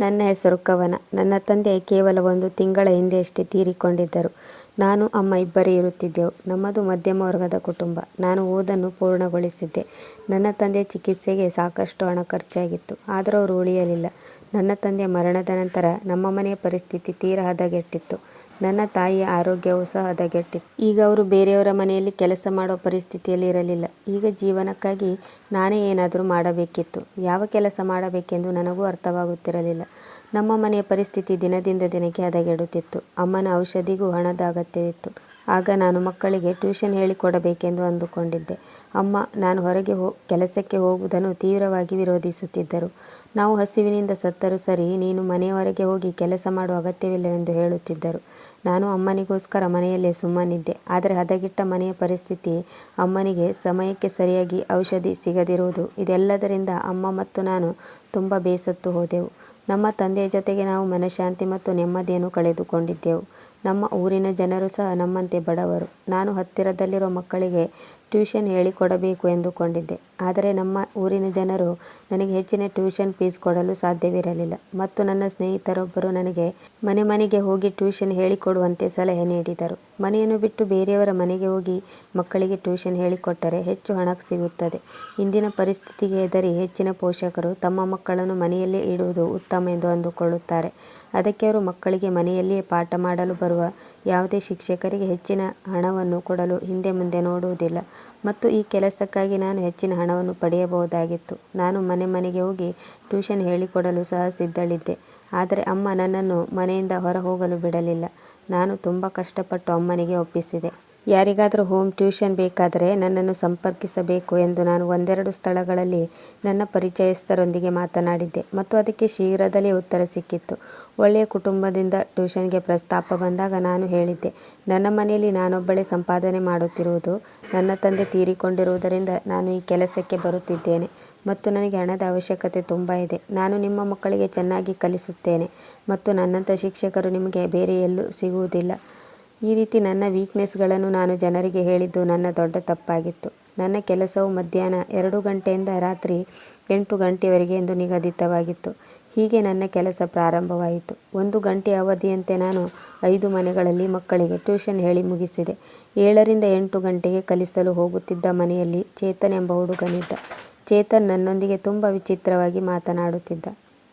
ನನ್ನ ಹೆಸರು ಕವನ. ನನ್ನ ತಂದೆ ಕೇವಲ ಒಂದು ತಿಂಗಳ ಹಿಂದೆಯಷ್ಟೇ ತೀರಿಕೊಂಡಿದ್ದರು. ನಾನು, ಅಮ್ಮ ಇಬ್ಬರೇ ಇರುತ್ತಿದ್ದೆವು. ನಮ್ಮದು ಮಧ್ಯಮ ವರ್ಗದ ಕುಟುಂಬ. ನಾನು ಓದನ್ನು ಪೂರ್ಣಗೊಳಿಸಿದ್ದೆ. ನನ್ನ ತಂದೆ ಚಿಕಿತ್ಸೆಗೆ ಸಾಕಷ್ಟು ಹಣ ಖರ್ಚಾಗಿತ್ತು. ಆದರೂ ಅವರು ಉಳಿಯಲಿಲ್ಲ. ನನ್ನ ತಂದೆ ಮರಣದ ನಂತರ ನಮ್ಮ ಮನೆಯ ಪರಿಸ್ಥಿತಿ ತೀರಾ ಹದಗೆಟ್ಟಿತ್ತು. ನನ್ನ ತಾಯಿಯ ಆರೋಗ್ಯವೂ ಸಹ ಹದಗೆಟ್ಟಿತ್ತು ಈಗ ಅವರು ಬೇರೆಯವರ ಮನೆಯಲ್ಲಿ ಕೆಲಸ ಮಾಡೋ ಪರಿಸ್ಥಿತಿಯಲ್ಲಿ ಇರಲಿಲ್ಲ. ಈಗ ಜೀವನಕ್ಕಾಗಿ ನಾನೇ ಏನಾದರೂ ಮಾಡಬೇಕಿತ್ತು. ಯಾವ ಕೆಲಸ ಮಾಡಬೇಕೆಂದು ನನಗೂ ಅರ್ಥವಾಗುತ್ತಿರಲಿಲ್ಲ. ನಮ್ಮ ಮನೆಯ ಪರಿಸ್ಥಿತಿ ದಿನದಿಂದ ದಿನಕ್ಕೆ ಹದಗೆಡುತ್ತಿತ್ತು. ಅಮ್ಮನ ಔಷಧಿಗೂ ಹಣದ ಅಗತ್ಯವಿತ್ತು. ಆಗ ನಾನು ಮಕ್ಕಳಿಗೆ ಟ್ಯೂಷನ್ ಹೇಳಿಕೊಡಬೇಕೆಂದು ಅಂದುಕೊಂಡಿದ್ದೆ. ಅಮ್ಮ, ನಾನು ಹೊರಗೆ ಹೋ, ಕೆಲಸಕ್ಕೆ ಹೋಗುವುದನ್ನು ತೀವ್ರವಾಗಿ ವಿರೋಧಿಸುತ್ತಿದ್ದರು. ನಾವು ಹಸಿವಿನಿಂದ ಸತ್ತರೂ ಸರಿ, ನೀನು ಮನೆಯವರೆಗೆ ಹೋಗಿ ಕೆಲಸ ಮಾಡುವ ಅಗತ್ಯವಿಲ್ಲವೆಂದು ಹೇಳುತ್ತಿದ್ದರು. ನಾನು ಅಮ್ಮನಿಗೋಸ್ಕರ ಮನೆಯಲ್ಲೇ ಸುಮ್ಮನಿದ್ದೆ. ಆದರೆ ಹದಗೆಟ್ಟ ಮನೆಯ ಪರಿಸ್ಥಿತಿ ಅಮ್ಮನಿಗೆ ಸಮಯಕ್ಕೆ ಸರಿಯಾಗಿ ಔಷಧಿ ಸಿಗದಿರುವುದು. ಇದೆಲ್ಲದರಿಂದ ಅಮ್ಮ ಮತ್ತು ನಾನು ತುಂಬ ಬೇಸತ್ತು ಹೋದೆವು. ನಮ್ಮ ತಂದೆಯ ಜೊತೆಗೆ ನಾವು ಮನಃಶಾಂತಿ ಮತ್ತು ನೆಮ್ಮದಿಯನ್ನು ಕಳೆದುಕೊಂಡಿದ್ದೆವು. ನಮ್ಮ ಊರಿನ ಜನರು ಸಹ ನಮ್ಮಂತೆ ಬಡವರು. ನಾನು ಹತ್ತಿರದಲ್ಲಿರುವ ಮಕ್ಕಳಿಗೆ ಟ್ಯೂಷನ್ ಹೇಳಿಕೊಡಬೇಕು ಎಂದುಕೊಂಡಿದ್ದೆ. ಆದರೆ ನಮ್ಮ ಊರಿನ ಜನರು ನನಗೆ ಹೆಚ್ಚಿನ ಟ್ಯೂಷನ್ ಫೀಸ್ ಕೊಡಲು ಸಾಧ್ಯವಿರಲಿಲ್ಲ. ಮತ್ತು ನನ್ನ ಸ್ನೇಹಿತರೊಬ್ಬರು ನನಗೆ ಮನೆ ಮನೆಗೆ ಹೋಗಿ ಟ್ಯೂಷನ್ ಹೇಳಿಕೊಡುವಂತೆ ಸಲಹೆ ನೀಡಿದರು. ಮನೆಯನ್ನು ಬಿಟ್ಟು ಬೇರೆಯವರ ಮನೆಗೆ ಹೋಗಿ ಮಕ್ಕಳಿಗೆ ಟ್ಯೂಷನ್ ಹೇಳಿಕೊಟ್ಟರೆ ಹೆಚ್ಚು ಹಣ ಸಿಗುತ್ತದೆ. ಇಂದಿನ ಪರಿಸ್ಥಿತಿಗೆ ಹೆದರಿ ಹೆಚ್ಚಿನ ಪೋಷಕರು ತಮ್ಮ ಮಕ್ಕಳನ್ನು ಮನೆಯಲ್ಲೇ ಇಡುವುದು ಉತ್ತಮ ಎಂದು ಅಂದುಕೊಳ್ಳುತ್ತಾರೆ. ಅದಕ್ಕೆ ಅವರು ಮಕ್ಕಳಿಗೆ ಮನೆಯಲ್ಲಿಯೇ ಪಾಠ ಮಾಡಲು ಬರುವ ಯಾವುದೇ ಶಿಕ್ಷಕರಿಗೆ ಹೆಚ್ಚಿನ ಹಣವನ್ನು ಕೊಡಲು ಹಿಂದೆ ಮುಂದೆ ನೋಡುವುದಿಲ್ಲ. ಮತ್ತು ಈ ಕೆಲಸಕ್ಕಾಗಿ ನಾನು ಹೆಚ್ಚಿನ ಹಣವನ್ನು ಪಡೆಯಬಹುದಾಗಿತ್ತು. ನಾನು ಮನೆ ಮನೆಗೆ ಹೋಗಿ ಟ್ಯೂಷನ್ ಹೇಳಿಕೊಡಲು ಸಹ ಸಿದ್ಧಳಿದ್ದೆ. ಆದರೆ ಅಮ್ಮ ನನ್ನನ್ನು ಮನೆಯಿಂದ ಹೊರ ಹೋಗಲು ಬಿಡಲಿಲ್ಲ. ನಾನು ತುಂಬ ಕಷ್ಟಪಟ್ಟು ಅಮ್ಮನಿಗೆ ಒಪ್ಪಿಸಿದೆ. ಯಾರಿಗಾದರೂ ಹೋಮ್ ಟ್ಯೂಷನ್ ಬೇಕಾದರೆ ನನ್ನನ್ನು ಸಂಪರ್ಕಿಸಬೇಕು ಎಂದು ನಾನು ಒಂದೆರಡು ಸ್ಥಳಗಳಲ್ಲಿ ನನ್ನ ಪರಿಚಯಸ್ಥರೊಂದಿಗೆ ಮಾತನಾಡಿದ್ದೆ. ಮತ್ತು ಅದಕ್ಕೆ ಶೀಘ್ರದಲ್ಲೇ ಉತ್ತರ ಸಿಕ್ಕಿತ್ತು. ಒಳ್ಳೆಯ ಕುಟುಂಬದಿಂದ ಟ್ಯೂಷನ್ಗೆ ಪ್ರಸ್ತಾಪ ಬಂದಾಗ ನಾನು ಹೇಳಿದ್ದೆ, ನನ್ನ ಮನೆಯಲ್ಲಿ ನಾನೊಬ್ಬಳೇ ಸಂಪಾದನೆ ಮಾಡುತ್ತಿರುವುದು. ನನ್ನ ತಂದೆ ತೀರಿಕೊಂಡಿರುವುದರಿಂದ ನಾನು ಈ ಕೆಲಸಕ್ಕೆ ಬರುತ್ತಿದ್ದೇನೆ ಮತ್ತು ನನಗೆ ಹಣದ ಅವಶ್ಯಕತೆ ತುಂಬ ಇದೆ. ನಾನು ನಿಮ್ಮ ಮಕ್ಕಳಿಗೆ ಚೆನ್ನಾಗಿ ಕಲಿಸುತ್ತೇನೆ ಮತ್ತು ನನ್ನಂಥ ಶಿಕ್ಷಕರು ನಿಮಗೆ ಬೇರೆ ಎಲ್ಲೂ ಸಿಗುವುದಿಲ್ಲ. ಈ ರೀತಿ ನನ್ನ ವೀಕ್ನೆಸ್ಗಳನ್ನು ನಾನು ಜನರಿಗೆ ಹೇಳಿದ್ದು ನನ್ನ ದೊಡ್ಡ ತಪ್ಪಾಗಿತ್ತು. ನನ್ನ ಕೆಲಸವು ಮಧ್ಯಾಹ್ನ ಎರಡು ಗಂಟೆಯಿಂದ ರಾತ್ರಿ ಎಂಟು ಗಂಟೆಯವರೆಗೆ ಎಂದು ನಿಗದಿತವಾಗಿತ್ತು. ಹೀಗೆ ನನ್ನ ಕೆಲಸ ಪ್ರಾರಂಭವಾಯಿತು. ಒಂದು ಗಂಟೆ ಅವಧಿಯಂತೆ ನಾನು ಐದು ಮನೆಗಳಲ್ಲಿ ಮಕ್ಕಳಿಗೆ ಟ್ಯೂಷನ್ ಹೇಳಿ ಮುಗಿಸಿದೆ. ಏಳರಿಂದ ಎಂಟು ಗಂಟೆಗೆ ಕಲಿಸಲು ಹೋಗುತ್ತಿದ್ದ ಮನೆಯಲ್ಲಿ ಚೇತನ್ ಎಂಬ ಹುಡುಗನಿದ್ದ. ಚೇತನ್ ನನ್ನೊಂದಿಗೆ ತುಂಬ ವಿಚಿತ್ರವಾಗಿ ಮಾತನಾಡುತ್ತಿದ್ದ.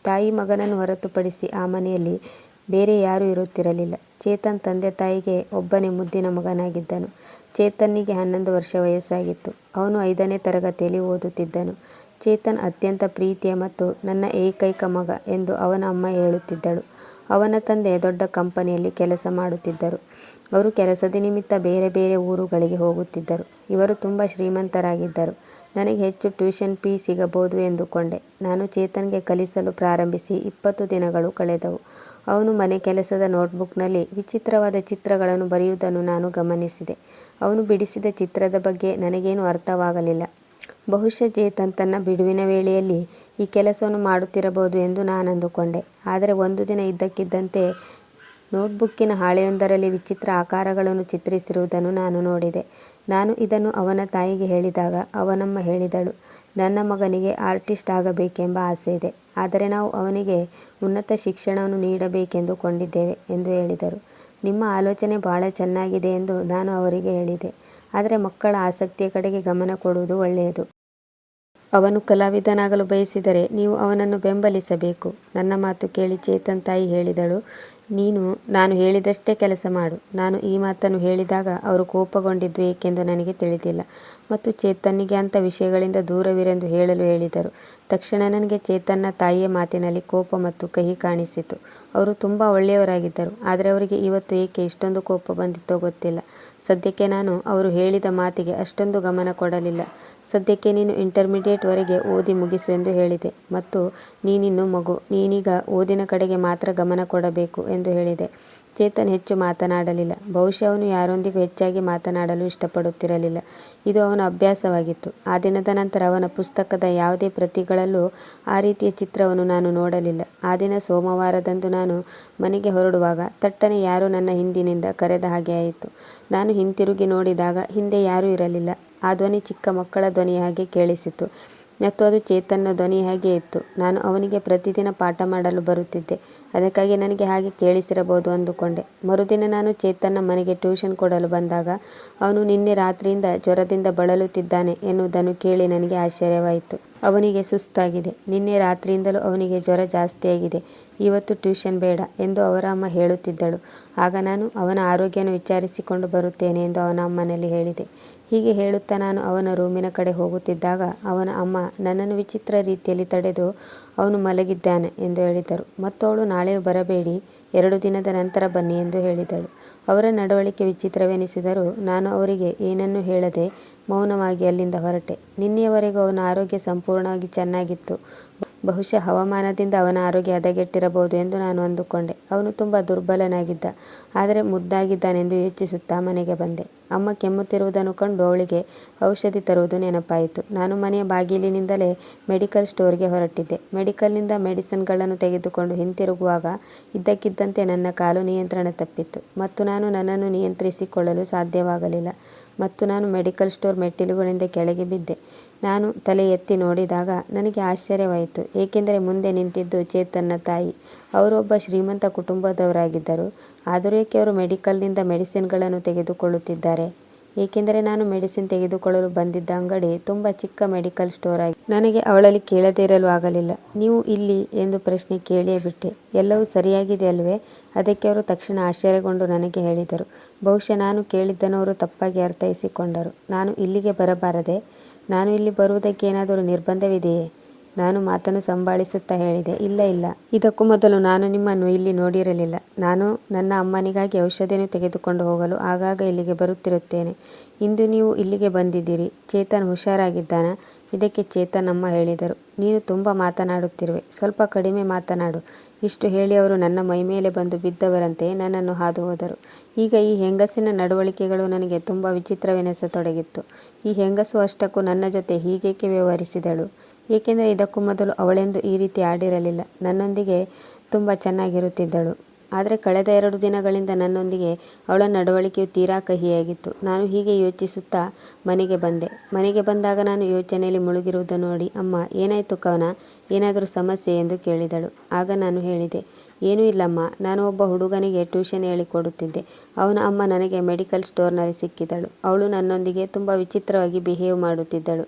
ತಾಯಿ ಮಗನನ್ನು ಹೊರತುಪಡಿಸಿ ಆ ಮನೆಯಲ್ಲಿ ಬೇರೆ ಯಾರೂ ಇರುತ್ತಿರಲಿಲ್ಲ. ಚೇತನ್ ತಂದೆ ತಾಯಿಗೆ ಒಬ್ಬನೇ ಮುದ್ದಿನ ಮಗನಾಗಿದ್ದನು. ಚೇತನ್ನಿಗೆ ಹನ್ನೊಂದು ವರ್ಷ ವಯಸ್ಸಾಗಿತ್ತು. ಅವನು ಐದನೇ ತರಗತಿಯಲ್ಲಿ ಓದುತ್ತಿದ್ದನು. ಚೇತನ್ ಅತ್ಯಂತ ಪ್ರೀತಿಯ ಮತ್ತು ನನ್ನ ಏಕೈಕ ಮಗ ಎಂದು ಅವನ ಅಮ್ಮ ಹೇಳುತ್ತಿದ್ದಳು. ಅವನ ತಂದೆ ದೊಡ್ಡ ಕಂಪನಿಯಲ್ಲಿ ಕೆಲಸ ಮಾಡುತ್ತಿದ್ದರು. ಅವರು ಕೆಲಸದ ನಿಮಿತ್ತ ಬೇರೆ ಬೇರೆ ಊರುಗಳಿಗೆ ಹೋಗುತ್ತಿದ್ದರು. ಇವರು ತುಂಬ ಶ್ರೀಮಂತರಾಗಿದ್ದರು. ನನಗೆ ಹೆಚ್ಚು ಟ್ಯೂಷನ್ ಫೀ ಸಿಗಬಹುದು ಎಂದುಕೊಂಡೆ. ನಾನು ಚೇತನ್ಗೆ ಕಲಿಸಲು ಪ್ರಾರಂಭಿಸಿ ಇಪ್ಪತ್ತು ದಿನಗಳು ಕಳೆದವು. ಅವನು ಮನೆ ಕೆಲಸದ ನೋಟ್ಬುಕ್ನಲ್ಲಿ ವಿಚಿತ್ರವಾದ ಚಿತ್ರಗಳನ್ನು ಬರೆಯುವುದನ್ನು ನಾನು ಗಮನಿಸಿದೆ. ಅವನು ಬಿಡಿಸಿದ ಚಿತ್ರದ ಬಗ್ಗೆ ನನಗೇನು ಅರ್ಥವಾಗಲಿಲ್ಲ. ಬಹುಶಃ ಚೇತನ್ ತನ್ನ ಬಿಡುವಿನ ವೇಳೆಯಲ್ಲಿ ಈ ಕೆಲಸವನ್ನು ಮಾಡುತ್ತಿರಬಹುದು ಎಂದು ನಾನು ಅಂದುಕೊಂಡೆ ಆದರೆ ಒಂದು ದಿನ ಇದ್ದಕ್ಕಿದ್ದಂತೆ ನೋಟ್ಬುಕ್ಕಿನ ಹಾಳೆಯೊಂದರಲ್ಲಿ ವಿಚಿತ್ರ ಆಕಾರಗಳನ್ನು ಚಿತ್ರಿಸಿರುವುದನ್ನು ನಾನು ನೋಡಿದೆ. ನಾನು ಇದನ್ನು ಅವನ ತಾಯಿಗೆ ಹೇಳಿದಾಗ ಅವನಮ್ಮ ಹೇಳಿದಳು, ನನ್ನ ಮಗನಿಗೆ ಆರ್ಟಿಸ್ಟ್ ಆಗಬೇಕೆಂಬ ಆಸೆ ಇದೆ ಆದರೆ ನಾವು ಅವನಿಗೆ ಉನ್ನತ ಶಿಕ್ಷಣವನ್ನು ನೀಡಬೇಕೆಂದು ಕೊಂಡಿದ್ದೇವೆ ಎಂದು ಹೇಳಿದರು. ನಿಮ್ಮ ಆಲೋಚನೆ ಬಹಳ ಚೆನ್ನಾಗಿದೆ ಎಂದು ನಾನು ಅವರಿಗೆ ಹೇಳಿದೆ. ಆದರೆ ಮಕ್ಕಳ ಆಸಕ್ತಿಯ ಕಡೆಗೆ ಗಮನ ಕೊಡುವುದು ಒಳ್ಳೆಯದು. ಅವನು ಕಲಾವಿದನಾಗಲು ಬಯಸಿದರೆ ನೀವು ಅವನನ್ನು ಬೆಂಬಲಿಸಬೇಕು. ನನ್ನ ಮಾತು ಕೇಳಿ ಚೇತನ್ ತಾಯಿ ಹೇಳಿದಳು. ನೀನು, ನಾನು ಹೇಳಿದಷ್ಟೇ ಕೆಲಸ ಮಾಡು. ನಾನು ಈ ಮಾತನ್ನು ಹೇಳಿದಾಗ ಅವರು ಕೋಪಗೊಂಡಿದ್ದು ಏಕೆಂದು ನನಗೆ ತಿಳಿದಿಲ್ಲ. ಮತ್ತು ಚೇತನ್ನಿಗೆ ಅಂಥ ವಿಷಯಗಳಿಂದ ದೂರವಿರೆಂದು ಹೇಳಲು ಹೇಳಿದರು. ತಕ್ಷಣ ನನಗೆ ಚೇತನ್ನ ತಾಯಿಯ ಮಾತಿನಲ್ಲಿ ಕೋಪ ಮತ್ತು ಕಹಿ ಕಾಣಿಸಿತು. ಅವರು ತುಂಬ ಒಳ್ಳೆಯವರಾಗಿದ್ದರು, ಆದರೆ ಅವರಿಗೆ ಇವತ್ತು ಏಕೆ ಇಷ್ಟೊಂದು ಕೋಪ ಬಂದಿತ್ತೋ ಗೊತ್ತಿಲ್ಲ. ಸದ್ಯಕ್ಕೆ ನಾನು ಅವರು ಹೇಳಿದ ಮಾತಿಗೆ ಅಷ್ಟೊಂದು ಗಮನ ಕೊಡಲಿಲ್ಲ. ಸದ್ಯಕ್ಕೆ ನೀನು ಇಂಟರ್ಮೀಡಿಯೇಟ್ವರೆಗೆ ಓದಿ ಮುಗಿಸು ಎಂದು ಹೇಳಿದೆ. ಮತ್ತು ನೀನಿನ್ನು ಮಗು, ನೀನೀಗ ಓದಿನ ಕಡೆಗೆ ಮಾತ್ರ ಗಮನ ಕೊಡಬೇಕು ಎಂದು ಹೇಳಿದೆ. ಚೇತನ್ ಹೆಚ್ಚು ಮಾತನಾಡಲಿಲ್ಲ. ಬಹುಶಃ ಅವನು ಯಾರೊಂದಿಗೂ ಹೆಚ್ಚಾಗಿ ಮಾತನಾಡಲು ಇಷ್ಟಪಡುತ್ತಿರಲಿಲ್ಲ. ಇದು ಅವನ ಅಭ್ಯಾಸವಾಗಿತ್ತು. ಆ ದಿನದ ನಂತರ ಅವನ ಪುಸ್ತಕದ ಯಾವುದೇ ಪ್ರತಿಗಳಲ್ಲೂ ಆ ರೀತಿಯ ಚಿತ್ರವನ್ನು ನಾನು ನೋಡಲಿಲ್ಲ. ಆ ದಿನ ಸೋಮವಾರದಂದು ನಾನು ಮನೆಗೆ ಹೊರಡುವಾಗ ತಟ್ಟನೆ ಯಾರೂ ನನ್ನ ಹಿಂದಿನಿಂದ ಕರೆದ ಹಾಗೆ ಆಯಿತು. ನಾನು ಹಿಂತಿರುಗಿ ನೋಡಿದಾಗ ಹಿಂದೆ ಯಾರೂ ಇರಲಿಲ್ಲ. ಆ ಧ್ವನಿ ಚಿಕ್ಕ ಮಕ್ಕಳ ಧ್ವನಿಯ ಹಾಗೆ ಕೇಳಿಸಿತು. ಮತ್ತು ಅದು ಚೇತನ್ನ ಧ್ವನಿ ಹಾಗೆ ಇತ್ತು? ನಾನು ಅವನಿಗೆ ಪ್ರತಿದಿನ ಪಾಠ ಮಾಡಲು ಬರುತ್ತಿದ್ದೆ. ಅದಕ್ಕಾಗಿ ನನಗೆ ಹಾಗೆ ಕೇಳಿಸಿರಬಹುದು ಅಂದುಕೊಂಡೆ. ಮರುದಿನ ನಾನು ಚೇತನ್ನ ಮನೆಗೆ ಟ್ಯೂಷನ್ ಕೊಡಲು ಬಂದಾಗ, ಅವನು ನಿನ್ನೆ ರಾತ್ರಿಯಿಂದ ಜ್ವರದಿಂದ ಬಳಲುತ್ತಿದ್ದಾನೆ ಎನ್ನುವುದನ್ನು ಕೇಳಿ ನನಗೆ ಆಶ್ಚರ್ಯವಾಯಿತು. ಅವನಿಗೆ ಸುಸ್ತಾಗಿದೆ. ನಿನ್ನೆ ರಾತ್ರಿಯಿಂದಲೂ ಅವನಿಗೆ ಜ್ವರ ಜಾಸ್ತಿಯಾಗಿದೆ. ಇವತ್ತು ಟ್ಯೂಷನ್ ಬೇಡ ಎಂದು ಅವರ ಅಮ್ಮ ಹೇಳುತ್ತಿದ್ದಳು. ಆಗ ನಾನು ಅವನ ಆರೋಗ್ಯವನ್ನು ವಿಚಾರಿಸಿಕೊಂಡು ಬರುತ್ತೇನೆ ಎಂದು ಅವನ ಅಮ್ಮನಲ್ಲಿ ಹೇಳಿದೆ. ಹೀಗೆ ಹೇಳುತ್ತಾ ನಾನು ಅವನ ರೂಮಿನ ಕಡೆ ಹೋಗುತ್ತಿದ್ದಾಗ ಅವನ ಅಮ್ಮ ನನ್ನನ್ನು ವಿಚಿತ್ರ ರೀತಿಯಲ್ಲಿ ತಡೆದು ಅವನು ಮಲಗಿದ್ದಾನೆ ಎಂದು ಹೇಳಿದರು. ಮತ್ತವಳು ನಾಳೆ ಬರಬೇಡಿ, ಎರಡು ದಿನದ ನಂತರ ಬನ್ನಿ ಎಂದು ಹೇಳಿದಳು. ಅವರ ನಡವಳಿಕೆ ವಿಚಿತ್ರವೆನಿಸಿದರೂ ನಾನು ಅವರಿಗೆ ಏನನ್ನೂ ಹೇಳದೆ ಮೌನವಾಗಿ ಅಲ್ಲಿಂದ ಹೊರಟೆ. ನಿನ್ನೆಯವರೆಗೂ ಅವನ ಆರೋಗ್ಯ ಸಂಪೂರ್ಣವಾಗಿ ಚೆನ್ನಾಗಿತ್ತು. ಬಹುಶಃ ಹವಾಮಾನದಿಂದ ಅವನ ಆರೋಗ್ಯ ಹದಗೆಟ್ಟಿರಬಹುದು ಎಂದು ನಾನು ಅಂದುಕೊಂಡೆ. ಅವನು ತುಂಬ ದುರ್ಬಲನಾಗಿದ್ದ. ಆದರೆ ಮುದ್ದಾಗಿದ್ದಾನೆಂದು ಯೋಚಿಸುತ್ತಾ ಮನೆಗೆ ಬಂದೆ. ಅಮ್ಮ ಕೆಮ್ಮುತ್ತಿರುವುದನ್ನು ಕಂಡು ಅವಳಿಗೆ ಔಷಧಿ ತರುವುದು ನೆನಪಾಯಿತು. ನಾನು ಮನೆಯ ಬಾಗಿಲಿನಿಂದಲೇ ಮೆಡಿಕಲ್ ಸ್ಟೋರ್ಗೆ ಹೊರಟಿದ್ದೆ. ಮೆಡಿಕಲ್ನಿಂದ ಮೆಡಿಸಿನ್ಗಳನ್ನು ತೆಗೆದುಕೊಂಡು ಹಿಂತಿರುಗುವಾಗ ಇದ್ದಕ್ಕಿದ್ದಂತೆ ನನ್ನ ಕಾಲು ನಿಯಂತ್ರಣ ತಪ್ಪಿತ್ತು. ಮತ್ತು ನಾನು ನನ್ನನ್ನು ನಿಯಂತ್ರಿಸಿಕೊಳ್ಳಲು ಸಾಧ್ಯವಾಗಲಿಲ್ಲ. ಮತ್ತು ನಾನು ಮೆಡಿಕಲ್ ಸ್ಟೋರ್ ಮೆಟ್ಟಿಲುಗಳಿಂದ ಕೆಳಗೆ ಬಿದ್ದೆ. ನಾನು ತಲೆ ಎತ್ತಿ ನೋಡಿದಾಗ ನನಗೆ ಆಶ್ಚರ್ಯವಾಯಿತು. ಏಕೆಂದರೆ ಮುಂದೆ ನಿಂತಿದ್ದು ಚೇತನ್ನ ತಾಯಿ. ಅವರೊಬ್ಬ ಶ್ರೀಮಂತ ಕುಟುಂಬದವರಾಗಿದ್ದರು. ಆದರೂ ಏಕೆ ಅವರು ಮೆಡಿಕಲ್ನಿಂದ ಮೆಡಿಸಿನ್ಗಳನ್ನು ತೆಗೆದುಕೊಳ್ಳುತ್ತಿದ್ದಾರೆ? ಏಕೆಂದರೆ ನಾನು ಮೆಡಿಸಿನ್ ತೆಗೆದುಕೊಳ್ಳಲು ಬಂದಿದ್ದ ಅಂಗಡಿ ತುಂಬ ಚಿಕ್ಕ ಮೆಡಿಕಲ್ ಸ್ಟೋರ್ ಆಗಿ. ನನಗೆ ಅವಳಲ್ಲಿ ಕೇಳದೇ ಇರಲು ಆಗಲಿಲ್ಲ. ನೀವು ಇಲ್ಲಿ ಎಂದು ಪ್ರಶ್ನೆ ಕೇಳಿಯೇ ಬಿಟ್ಟೆ ಎಲ್ಲವೂ ಸರಿಯಾಗಿದೆ ಅಲ್ವೇ? ಅದಕ್ಕೆ ಅವರು ತಕ್ಷಣ ಆಶ್ಚರ್ಯಗೊಂಡು ನನಗೆ ಹೇಳಿದರು. ಬಹುಶಃ ನಾನು ಕೇಳಿದ್ದನ್ನು ಅವರು ತಪ್ಪಾಗಿ ಅರ್ಥೈಸಿಕೊಂಡರು. ನಾನು ಇಲ್ಲಿಗೆ ಬರಬಾರದೆ? ನಾನು ಇಲ್ಲಿ ಬರುವುದಕ್ಕೆ ಏನಾದರೂ ನಿರ್ಬಂಧವಿದೆಯೇ? ನಾನು ಮಾತನ್ನು ಸಂಭಾಳಿಸುತ್ತಾ ಹೇಳಿದೆ, ಇಲ್ಲ ಇಲ್ಲ. ಇದಕ್ಕೂ ಮೊದಲು ನಾನು ನಿಮ್ಮನ್ನು ಇಲ್ಲಿ ನೋಡಿರಲಿಲ್ಲ. ನಾನು ನನ್ನ ಅಮ್ಮನಿಗಾಗಿ ಔಷಧಿಯನ್ನು ತೆಗೆದುಕೊಂಡು ಹೋಗಲು ಆಗಾಗ ಇಲ್ಲಿಗೆ ಬರುತ್ತಿರುತ್ತೇನೆ. ಇಂದು ನೀವು ಇಲ್ಲಿಗೆ ಬಂದಿದ್ದೀರಿ. ಚೇತನ್ ಹುಷಾರಾಗಿದ್ದಾನ. ಇದಕ್ಕೆ ಚೇತನಮ್ಮ ಹೇಳಿದರು. ನೀನು ತುಂಬ ಮಾತನಾಡುತ್ತಿರುವೆ. ಸ್ವಲ್ಪ ಕಡಿಮೆ ಮಾತನಾಡು. ಇಷ್ಟು ಹೇಳಿ ಅವರು ನನ್ನ ಮೈಮೇಲೆ ಬಂದು ಬಿದ್ದವರಂತೆ ನನ್ನನ್ನು ಹಾದು ಹೋದರು. ಈಗ ಈ ಹೆಂಗಸಿನ ನಡವಳಿಕೆಗಳು ನನಗೆ ತುಂಬ ವಿಚಿತ್ರವೆನಿಸತೊಡಗಿತ್ತು. ಈ ಹೆಂಗಸು ಅಷ್ಟಕ್ಕೂ ನನ್ನ ಜೊತೆ ಹೀಗೇಕೆ ವ್ಯವಹರಿಸಿದಳು? ಏಕೆಂದರೆ ಇದಕ್ಕೂ ಮೊದಲು ಅವಳೆಂದು ಈ ರೀತಿ ಆಡಿರಲಿಲ್ಲ. ನನ್ನೊಂದಿಗೆ ತುಂಬ ಚೆನ್ನಾಗಿರುತ್ತಿದ್ದಳು. ಆದರೆ ಕಳೆದ ಎರಡು ದಿನಗಳಿಂದ ನನ್ನೊಂದಿಗೆ ಅವಳ ನಡವಳಿಕೆಯು ತೀರಾ ಕಹಿಯಾಗಿತ್ತು. ನಾನು ಹೀಗೆ ಯೋಚಿಸುತ್ತಾ ಮನೆಗೆ ಬಂದೆ. ಮನೆಗೆ ಬಂದಾಗ ನಾನು ಯೋಚನೆಯಲ್ಲಿ ಮುಳುಗಿರುವುದನ್ನು ನೋಡಿ, ಅಮ್ಮ, ಏನಾಯಿತು ಕವನ? ಏನಾದರೂ ಸಮಸ್ಯೆ? ಎಂದು ಕೇಳಿದಳು. ಆಗ ನಾನು ಹೇಳಿದೆ, ಏನೂ ಇಲ್ಲಮ್ಮ. ನಾನು ಒಬ್ಬ ಹುಡುಗನಿಗೆ ಟ್ಯೂಷನ್ ಹೇಳಿಕೊಡುತ್ತಿದ್ದೆ ಅವನ ಅಮ್ಮ ನನಗೆ ಮೆಡಿಕಲ್ ಸ್ಟೋರ್ನಲ್ಲಿ ಸಿಕ್ಕಿದಳು. ಅವಳು ನನ್ನೊಂದಿಗೆ ತುಂಬ ವಿಚಿತ್ರವಾಗಿ ಬಿಹೇವ್ ಮಾಡುತ್ತಿದ್ದಳು.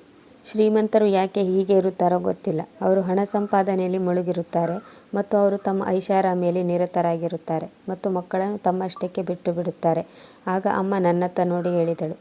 ಶ್ರೀಮಂತರು ಯಾಕೆ ಹೀಗೆ ಇರುತ್ತಾರೋ ಗೊತ್ತಿಲ್ಲ. ಅವರು ಹಣ ಸಂಪಾದನೆಯಲ್ಲಿ ಮುಳುಗಿರುತ್ತಾರೆ ಮತ್ತು ಅವರು ತಮ್ಮ ಐಷಾರಾಮಿಯಲ್ಲಿ ನಿರತರಾಗಿರುತ್ತಾರೆ ಮತ್ತು ಮಕ್ಕಳನ್ನು ತಮ್ಮಷ್ಟಕ್ಕೆ ಬಿಟ್ಟು ಬಿಡುತ್ತಾರೆ. ಆಗ ಅಮ್ಮ ನನ್ನತ್ತ ನೋಡಿ ಹೇಳಿದಳು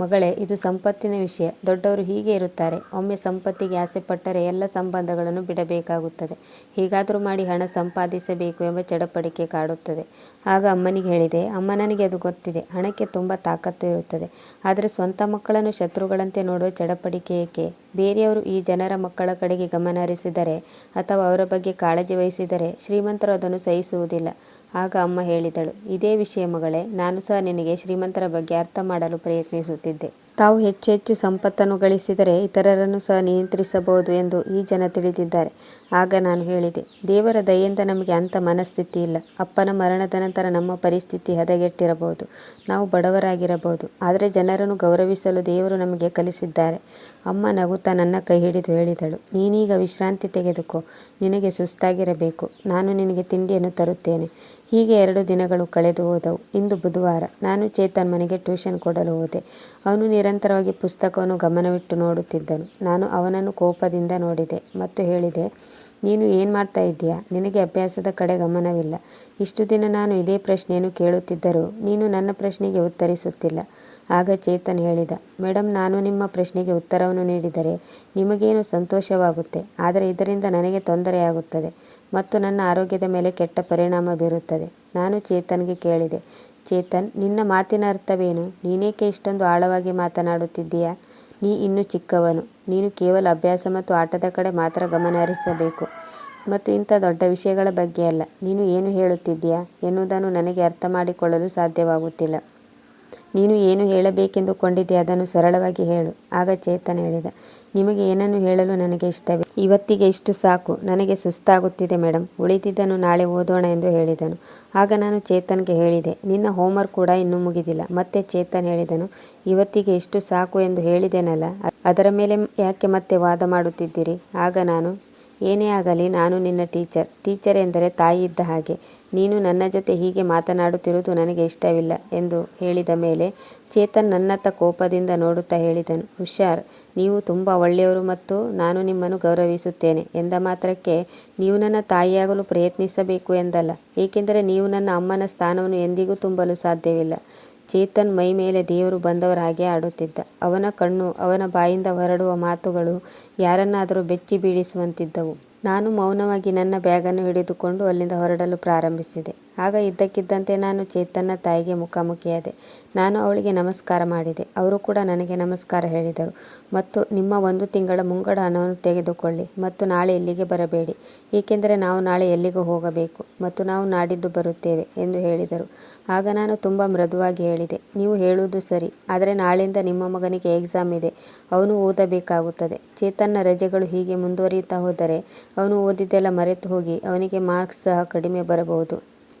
ಮಗಳೇ, ಇದು ಸಂಪತ್ತಿನ ವಿಷಯ. ದೊಡ್ಡವರು ಹೀಗೆ ಇರುತ್ತಾರೆ. ಒಮ್ಮೆ ಸಂಪತ್ತಿಗೆ ಆಸೆ ಪಟ್ಟರೆ ಎಲ್ಲ ಸಂಬಂಧಗಳನ್ನು ಬಿಡಬೇಕಾಗುತ್ತದೆ. ಹೀಗಾದರೂ ಮಾಡಿ ಹಣ ಸಂಪಾದಿಸಬೇಕು ಎಂಬ ಚಡಪಡಿಕೆ ಕಾಡುತ್ತದೆ. ಆಗ ಅಮ್ಮನಿಗೆ ಹೇಳಿದೆ, ಅಮ್ಮ, ನನಗೆ ಅದು ಗೊತ್ತಿದೆ. ಹಣಕ್ಕೆ ತುಂಬ ತಾಕತ್ತು ಇರುತ್ತದೆ. ಆದರೆ ಸ್ವಂತ ಮಕ್ಕಳನ್ನು ಶತ್ರುಗಳಂತೆ ನೋಡುವ ಚಡಪಡಿಕೆ ಏಕೆ? ಬೇರೆಯವರು ಈ ಜನರ ಮಕ್ಕಳ ಕಡೆಗೆ ಗಮನ ಹರಿಸಿದರೆ ಅಥವಾ ಅವರ ಬಗ್ಗೆ ಕಾಳಜಿ ವಹಿಸಿದರೆ ಶ್ರೀಮಂತರು ಅದನ್ನು ಸಹಿಸುವುದಿಲ್ಲ. ಆಗ ಅಮ್ಮ ಹೇಳಿದಳು ಇದೇ ವಿಷಯ ಮಗಳೇ ನಾನು ಸಹ ನಿನಗೆ ಶ್ರೀಮಂತರ ಬಗ್ಗೆ ಅರ್ಥ ಮಾಡಲು ಪ್ರಯತ್ನಿಸುತ್ತಿದ್ದೆ. ತಾವು ಹೆಚ್ಚು ಹೆಚ್ಚು ಸಂಪತ್ತನ್ನು ಗಳಿಸಿದರೆ ಇತರರನ್ನು ಸಹ ನಿಯಂತ್ರಿಸಬಹುದು ಎಂದು ಈ ಜನ ತಿಳಿದಿದ್ದಾರೆ. ಆಗ ನಾನು ಹೇಳಿದೆ, ದೇವರ ದಯೆಯಿಂದ ನಮಗೆ ಅಂಥ ಮನಸ್ಥಿತಿ ಇಲ್ಲ. ಅಪ್ಪನ ಮರಣದ ನಂತರ ನಮ್ಮ ಪರಿಸ್ಥಿತಿ ಹದಗೆಟ್ಟಿರಬಹುದು. ನಾವು ಬಡವರಾಗಿರಬಹುದು. ಆದರೆ ಜನರನ್ನು ಗೌರವಿಸಲು ದೇವರು ನಮಗೆ ಕಲಿಸಿದ್ದಾರೆ. ಅಮ್ಮ ನಗುತ್ತಾ ನನ್ನ ಕೈ ಹಿಡಿದು ಹೇಳಿದಳು, ನೀನೀಗ ವಿಶ್ರಾಂತಿ ತೆಗೆದುಕೋ, ನಿನಗೆ ಸುಸ್ತಾಗಿರಬೇಕು. ನಾನು ನಿನಗೆ ತಿಂಡಿಯನ್ನು ತರುತ್ತೇನೆ. ಹೀಗೆ ಎರಡು ದಿನಗಳು ಕಳೆದು ಹೋದವು. ಇಂದು ಬುಧವಾರ. ನಾನು ಚೇತನ್ ಮನೆಗೆ ಟ್ಯೂಷನ್ ಕೊಡಲು ಹೋದೆ. ಅವನು ನಿರಂತರವಾಗಿ ಪುಸ್ತಕವನ್ನು ಗಮನವಿಟ್ಟು ನೋಡುತ್ತಿದ್ದನು. ನಾನು ಅವನನ್ನು ಕೋಪದಿಂದ ನೋಡಿದೆ ಮತ್ತು ಹೇಳಿದೆ, ನೀನು ಏನು ಮಾಡ್ತಾ ಇದ್ದೀಯಾ? ನಿನಗೆ ಅಭ್ಯಾಸದ ಕಡೆ ಗಮನವಿಲ್ಲ. ಇಷ್ಟು ದಿನ ನಾನು ಇದೇ ಪ್ರಶ್ನೆಯನ್ನು ಕೇಳುತ್ತಿದ್ದರೂ ನೀನು ನನ್ನ ಪ್ರಶ್ನೆಗೆ ಉತ್ತರಿಸುತ್ತಿಲ್ಲ. ಆಗ ಚೇತನ್ ಹೇಳಿದ ಮೇಡಮ್ ನಾನು ನಿಮ್ಮ ಪ್ರಶ್ನೆಗೆ ಉತ್ತರವನ್ನು ನೀಡಿದರೆ ನಿಮಗೇನು ಸಂತೋಷವಾಗುತ್ತೆ? ಆದರೆ ಇದರಿಂದ ನನಗೆ ತೊಂದರೆಯಾಗುತ್ತದೆ ಮತ್ತು ನನ್ನ ಆರೋಗ್ಯದ ಮೇಲೆ ಕೆಟ್ಟ ಪರಿಣಾಮ ಬೀರುತ್ತದೆ. ನಾನು ಚೇತನ್ಗೆ ಕೇಳಿದೆ ಚೇತನ್, ನಿನ್ನ ಮಾತಿನ ಅರ್ಥವೇನು? ನೀನೇಕೆ ಇಷ್ಟೊಂದು ಆಳವಾಗಿ ಮಾತನಾಡುತ್ತಿದ್ದೀಯಾ? ನೀ ಇನ್ನೂ ಚಿಕ್ಕವನು. ನೀನು ಕೇವಲ ಅಭ್ಯಾಸ ಮತ್ತು ಆಟದ ಕಡೆ ಮಾತ್ರ ಗಮನ ಹರಿಸಬೇಕು. ಮತ್ತು ಇಂಥ ದೊಡ್ಡ ವಿಷಯಗಳ ಬಗ್ಗೆ ಅಲ್ಲ. ನೀನು ಏನು ಹೇಳುತ್ತಿದ್ದೀಯಾ ಎನ್ನುವುದನ್ನು ನನಗೆ ಅರ್ಥ ಮಾಡಿಕೊಳ್ಳಲು ಸಾಧ್ಯವಾಗುತ್ತಿಲ್ಲ. ನೀನು ಏನು ಹೇಳಬೇಕೆಂದುಕೊಂಡಿದ್ದೆ ಅದನ್ನು ಸರಳವಾಗಿ ಹೇಳು. ಆಗ ಚೇತನ್ ಹೇಳಿದ, ನಿಮಗೆ ಏನನ್ನು ಹೇಳಲು ನನಗೆ ಇಷ್ಟವೇ? ಇವತ್ತಿಗೆ ಇಷ್ಟು ಸಾಕು. ನನಗೆ ಸುಸ್ತಾಗುತ್ತಿದೆ ಮೇಡಮ್ ಉಳಿದಿದ್ದನ್ನು ನಾಳೆ ಓದೋಣ ಎಂದು ಹೇಳಿದನು. ಆಗ ನಾನು ಚೇತನ್ಗೆ ಹೇಳಿದೆ, ನಿನ್ನ ಹೋಮ್ವರ್ಕ್ ಕೂಡ ಇನ್ನೂ ಮುಗಿದಿಲ್ಲ. ಮತ್ತೆ ಚೇತನ್ ಹೇಳಿದನು, ಇವತ್ತಿಗೆ ಇಷ್ಟು ಸಾಕು ಎಂದು ಹೇಳಿದೆನಲ್ಲ, ಅದರ ಮೇಲೆ ಯಾಕೆ ಮತ್ತೆ ವಾದ ಮಾಡುತ್ತಿದ್ದೀರಿ? ಆಗ ನಾನು, ಏನೇ ಆಗಲಿ, ನಾನು ನಿನ್ನ ಟೀಚರ್. ಟೀಚರ್ ಎಂದರೆ ತಾಯಿ ಇದ್ದ ಹಾಗೆ. ನೀನು ನನ್ನ ಜೊತೆ ಹೀಗೆ ಮಾತನಾಡುತ್ತಿರುವುದು ನನಗೆ ಇಷ್ಟವಿಲ್ಲ ಎಂದು ಹೇಳಿದ ಮೇಲೆ ಚೇತನ್ ನನ್ನತ್ತ ಕೋಪದಿಂದ ನೋಡುತ್ತಾ ಹೇಳಿದನು. ಹುಷಾರ್, ನೀವು ತುಂಬ ಒಳ್ಳೆಯವರು ಮತ್ತು ನಾನು ನಿಮ್ಮನ್ನು ಗೌರವಿಸುತ್ತೇನೆ. ಎಂದ ಮಾತ್ರಕ್ಕೆ ನೀವು ನನ್ನ ತಾಯಿಯಾಗಲು ಪ್ರಯತ್ನಿಸಬೇಕು ಎಂದಲ್ಲ. ಏಕೆಂದರೆ ನೀವು ನನ್ನ ಅಮ್ಮನ ಸ್ಥಾನವನ್ನು ಎಂದಿಗೂ ತುಂಬಲು ಸಾಧ್ಯವಿಲ್ಲ. ಚೇತನ್ ಮೈ ಮೇಲೆ ದೇವರು ಬಂದವರ ಹಾಗೆ ಆಡುತ್ತಿದ್ದ. ಅವನ ಕಣ್ಣು ಅವನ ಬಾಯಿಂದ ಹೊರಡುವ ಮಾತುಗಳು ಯಾರನ್ನಾದರೂ ಬೆಚ್ಚಿ ಬೀಳಿಸುವಂತಿದ್ದವು. ನಾನು ಮೌನವಾಗಿ ನನ್ನ ಬ್ಯಾಗನ್ನು ಹಿಡಿದುಕೊಂಡು ಅಲ್ಲಿಂದ ಹೊರಡಲು ಪ್ರಾರಂಭಿಸಿದೆ. ಆಗ ಇದ್ದಕ್ಕಿದ್ದಂತೆ ನಾನು ಚೇತನ್ನ ತಾಯಿಗೆ ಮುಖಾಮುಖಿಯಾದೆ. ನಾನು ಅವಳಿಗೆ ನಮಸ್ಕಾರ ಮಾಡಿದೆ. ಅವರು ಕೂಡ ನನಗೆ ನಮಸ್ಕಾರ ಹೇಳಿದರು. ಮತ್ತು ನಿಮ್ಮ ಒಂದು ತಿಂಗಳ ಮುಂಗಡ ಹಣವನ್ನು ತೆಗೆದುಕೊಳ್ಳಿ ಮತ್ತು ನಾಳೆ ಇಲ್ಲಿಗೆ ಬರಬೇಡಿ. ಏಕೆಂದರೆ ನಾವು ನಾಳೆ ಎಲ್ಲಿಗೂ ಹೋಗಬೇಕು ಮತ್ತು ನಾವು ನಾಡಿದ್ದು ಬರುತ್ತೇವೆ ಎಂದು ಹೇಳಿದರು. ಆಗ ನಾನು ತುಂಬ ಮೃದುವಾಗಿ ಹೇಳಿದೆ. ನೀವು ಹೇಳುವುದು ಸರಿ, ಆದರೆ ನಾಳೆಯಿಂದ ನಿಮ್ಮ ಮಗನಿಗೆ ಎಕ್ಸಾಮ್ ಇದೆ. ಅವನು ಓದಬೇಕಾಗುತ್ತದೆ. ಚೇತನ್ನ ರಜೆಗಳು ಹೀಗೆ ಮುಂದುವರಿಯುತ್ತಾ ಹೋದರೆ ಅವನು ಓದಿದ್ದೆಲ್ಲ ಮರೆತು ಹೋಗಿ ಅವನಿಗೆ ಮಾರ್ಕ್ಸ್ ಸಹ ಕಡಿಮೆ ಬರಬಹುದು.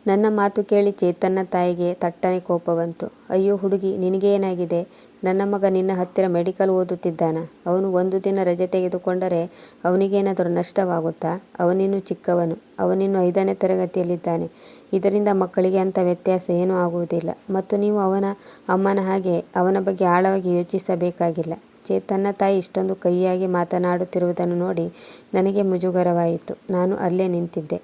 ನನ್ನ ಮಾತು ಕೇಳಿ ಚೇತನ್ನ ತಾಯಿಗೆ ತಟ್ಟನೆ ಕೋಪ ಬಂತು. ಅಯ್ಯೋ ಹುಡುಗಿ, ನಿನಗೇನಾಗಿದೆ? ನನ್ನ ಮಗ ನಿನ್ನ ಹತ್ತಿರ ಮೆಡಿಕಲ್ ಓದುತ್ತಿದ್ದಾನ. ಅವನು ಒಂದು ದಿನ ರಜೆ ತೆಗೆದುಕೊಂಡರೆ ಅವನಿಗೇನಾದರೂ ನಷ್ಟವಾಗುತ್ತಾ? ಅವನಿನ್ನು ಚಿಕ್ಕವನು. ಅವನಿನ್ನು ಐದನೇ ತರಗತಿಯಲ್ಲಿದ್ದಾನೆ. ಇದರಿಂದ ಮಕ್ಕಳಿಗೆ ಅಂಥ ವ್ಯತ್ಯಾಸ ಏನೂ ಆಗುವುದಿಲ್ಲ. ಮತ್ತು ನೀವು ಅವನ ಅಮ್ಮನ ಹಾಗೆ ಅವನ ಬಗ್ಗೆ ಆಳವಾಗಿ ಯೋಚಿಸಬೇಕಾಗಿಲ್ಲ. ಚೇತನ್ನ ತಾಯಿ ಇಷ್ಟೊಂದು ಕೈಯಾಗಿ ಮಾತನಾಡುತ್ತಿರುವುದನ್ನು ನೋಡಿ ನನಗೆ ಮುಜುಗರವಾಯಿತು. ನಾನು ಅಲ್ಲೇ ನಿಂತಿದ್ದೆ.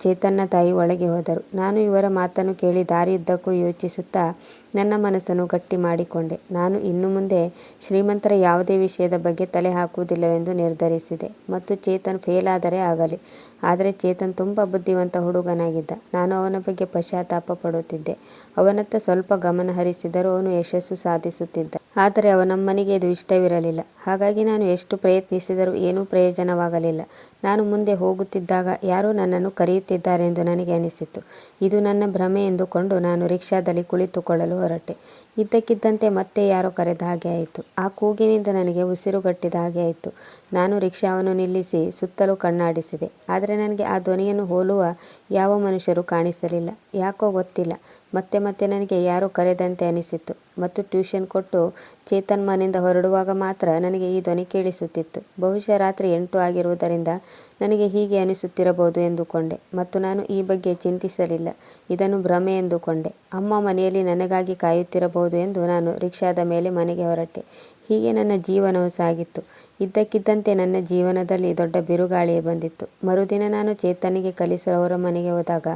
ಚೇತನ್ನ ತಾಯಿ ಒಳಗೆ ಹೋದರು. ನಾನು ಇವರ ಮಾತನ್ನು ಕೇಳಿ ದಾರಿಯುದ್ದಕ್ಕೂ ಯೋಚಿಸುತ್ತಾ ನನ್ನ ಮನಸ್ಸನ್ನು ಗಟ್ಟಿ ಮಾಡಿಕೊಂಡೆ. ನಾನು ಇನ್ನು ಮುಂದೆ ಶ್ರೀಮಂತರ ಯಾವುದೇ ವಿಷಯದ ಬಗ್ಗೆ ತಲೆ ಹಾಕುವುದಿಲ್ಲವೆಂದು ನಿರ್ಧರಿಸಿದೆ. ಮತ್ತು ಚೇತನ್ ಫೇಲ್ ಆದರೆ ಆಗಲಿ. ಆದರೆ ಚೇತನ್ ತುಂಬ ಬುದ್ಧಿವಂತ ಹುಡುಗನಾಗಿದ್ದ. ನಾನು ಅವನ ಬಗ್ಗೆ ಪಶ್ಚಾತ್ತಾಪ ಪಡುತ್ತಿದ್ದೆ. ಅವನತ್ತ ಸ್ವಲ್ಪ ಗಮನ ಹರಿಸಿದರೂ ಅವನು ಯಶಸ್ಸು ಸಾಧಿಸುತ್ತಿದ್ದ. ಆದರೆ ಅವನಮ್ಮನಿಗೆ ಇದು ಇಷ್ಟವಿರಲಿಲ್ಲ. ಹಾಗಾಗಿ ನಾನು ಎಷ್ಟು ಪ್ರಯತ್ನಿಸಿದರೂ ಏನೂ ಪ್ರಯೋಜನವಾಗಲಿಲ್ಲ. ನಾನು ಮುಂದೆ ಹೋಗುತ್ತಿದ್ದಾಗ ಯಾರೋ ನನ್ನನ್ನು ಕರೆಯುತ್ತಿದ್ದಾರೆಂದು ನನಗೆ ಅನಿಸಿತು ಇದು ನನ್ನ ಭ್ರಮೆ ಎಂದುಕೊಂಡು ನಾನು ರಿಕ್ಷಾದಲ್ಲಿ ಕುಳಿತುಕೊಳ್ಳಲು ಹೊರಟೆ. ಇದ್ದಕ್ಕಿದ್ದಂತೆ ಮತ್ತೆ ಯಾರೋ ಕರೆದ ಹಾಗೆ ಆಯಿತು. ಆ ಕೂಗಿನಿಂದ ನನಗೆ ಉಸಿರುಗಟ್ಟಿದ ಹಾಗೆ ಆಯಿತು. ನಾನು ರಿಕ್ಷಾವನ್ನು ನಿಲ್ಲಿಸಿ ಸುತ್ತಲೂ ಕಣ್ಣಾಡಿಸಿದೆ. ಆದರೆ ನನಗೆ ಆ ಧ್ವನಿಯನ್ನು ಹೋಲುವ ಯಾವ ಮನುಷ್ಯರು ಕಾಣಿಸಲಿಲ್ಲ. ಯಾಕೋ ಗೊತ್ತಿಲ್ಲ. ಮತ್ತೆ ಮತ್ತೆ ನನಗೆ ಯಾರೋ ಕರೆದಂತೆ ಅನಿಸಿತ್ತು. ಮತ್ತು ಟ್ಯೂಷನ್ ಕೊಟ್ಟು ಚೇತನ್ ಮನೆಯಿಂದ ಹೊರಡುವಾಗ ಮಾತ್ರ ನನಗೆ ಈ ಧ್ವನಿ ಕೇಳಿಸುತ್ತಿತ್ತು. ಬಹುಶಃ ರಾತ್ರಿ ಎಂಟು ಆಗಿರುವುದರಿಂದ ನನಗೆ ಹೀಗೆ ಅನಿಸುತ್ತಿರಬಹುದು ಎಂದುಕೊಂಡೆ. ಮತ್ತು ನಾನು ಈ ಬಗ್ಗೆ ಚಿಂತಿಸಲಿಲ್ಲ. ಇದನ್ನು ಭ್ರಮೆ ಎಂದುಕೊಂಡೆ. ಅಮ್ಮ ಮನೆಯಲ್ಲಿ ನನಗಾಗಿ ಕಾಯುತ್ತಿರಬಹುದು ಎಂದು ನಾನು ರಿಕ್ಷಾದ ಮೇಲೆ ಮನೆಗೆ ಹೊರಟೆ. ಹೀಗೆ ನನ್ನ ಜೀವನವು ಸಾಗಿತ್ತು. ಇದ್ದಕ್ಕಿದ್ದಂತೆ ನನ್ನ ಜೀವನದಲ್ಲಿ ದೊಡ್ಡ ಬಿರುಗಾಳಿಯೇ ಬಂದಿತ್ತು. ಮರುದಿನ ನಾನು ಚೇತನಿಗೆ ಕಲಿಸಲು ಅವರ ಮನೆಗೆ ಹೋದಾಗ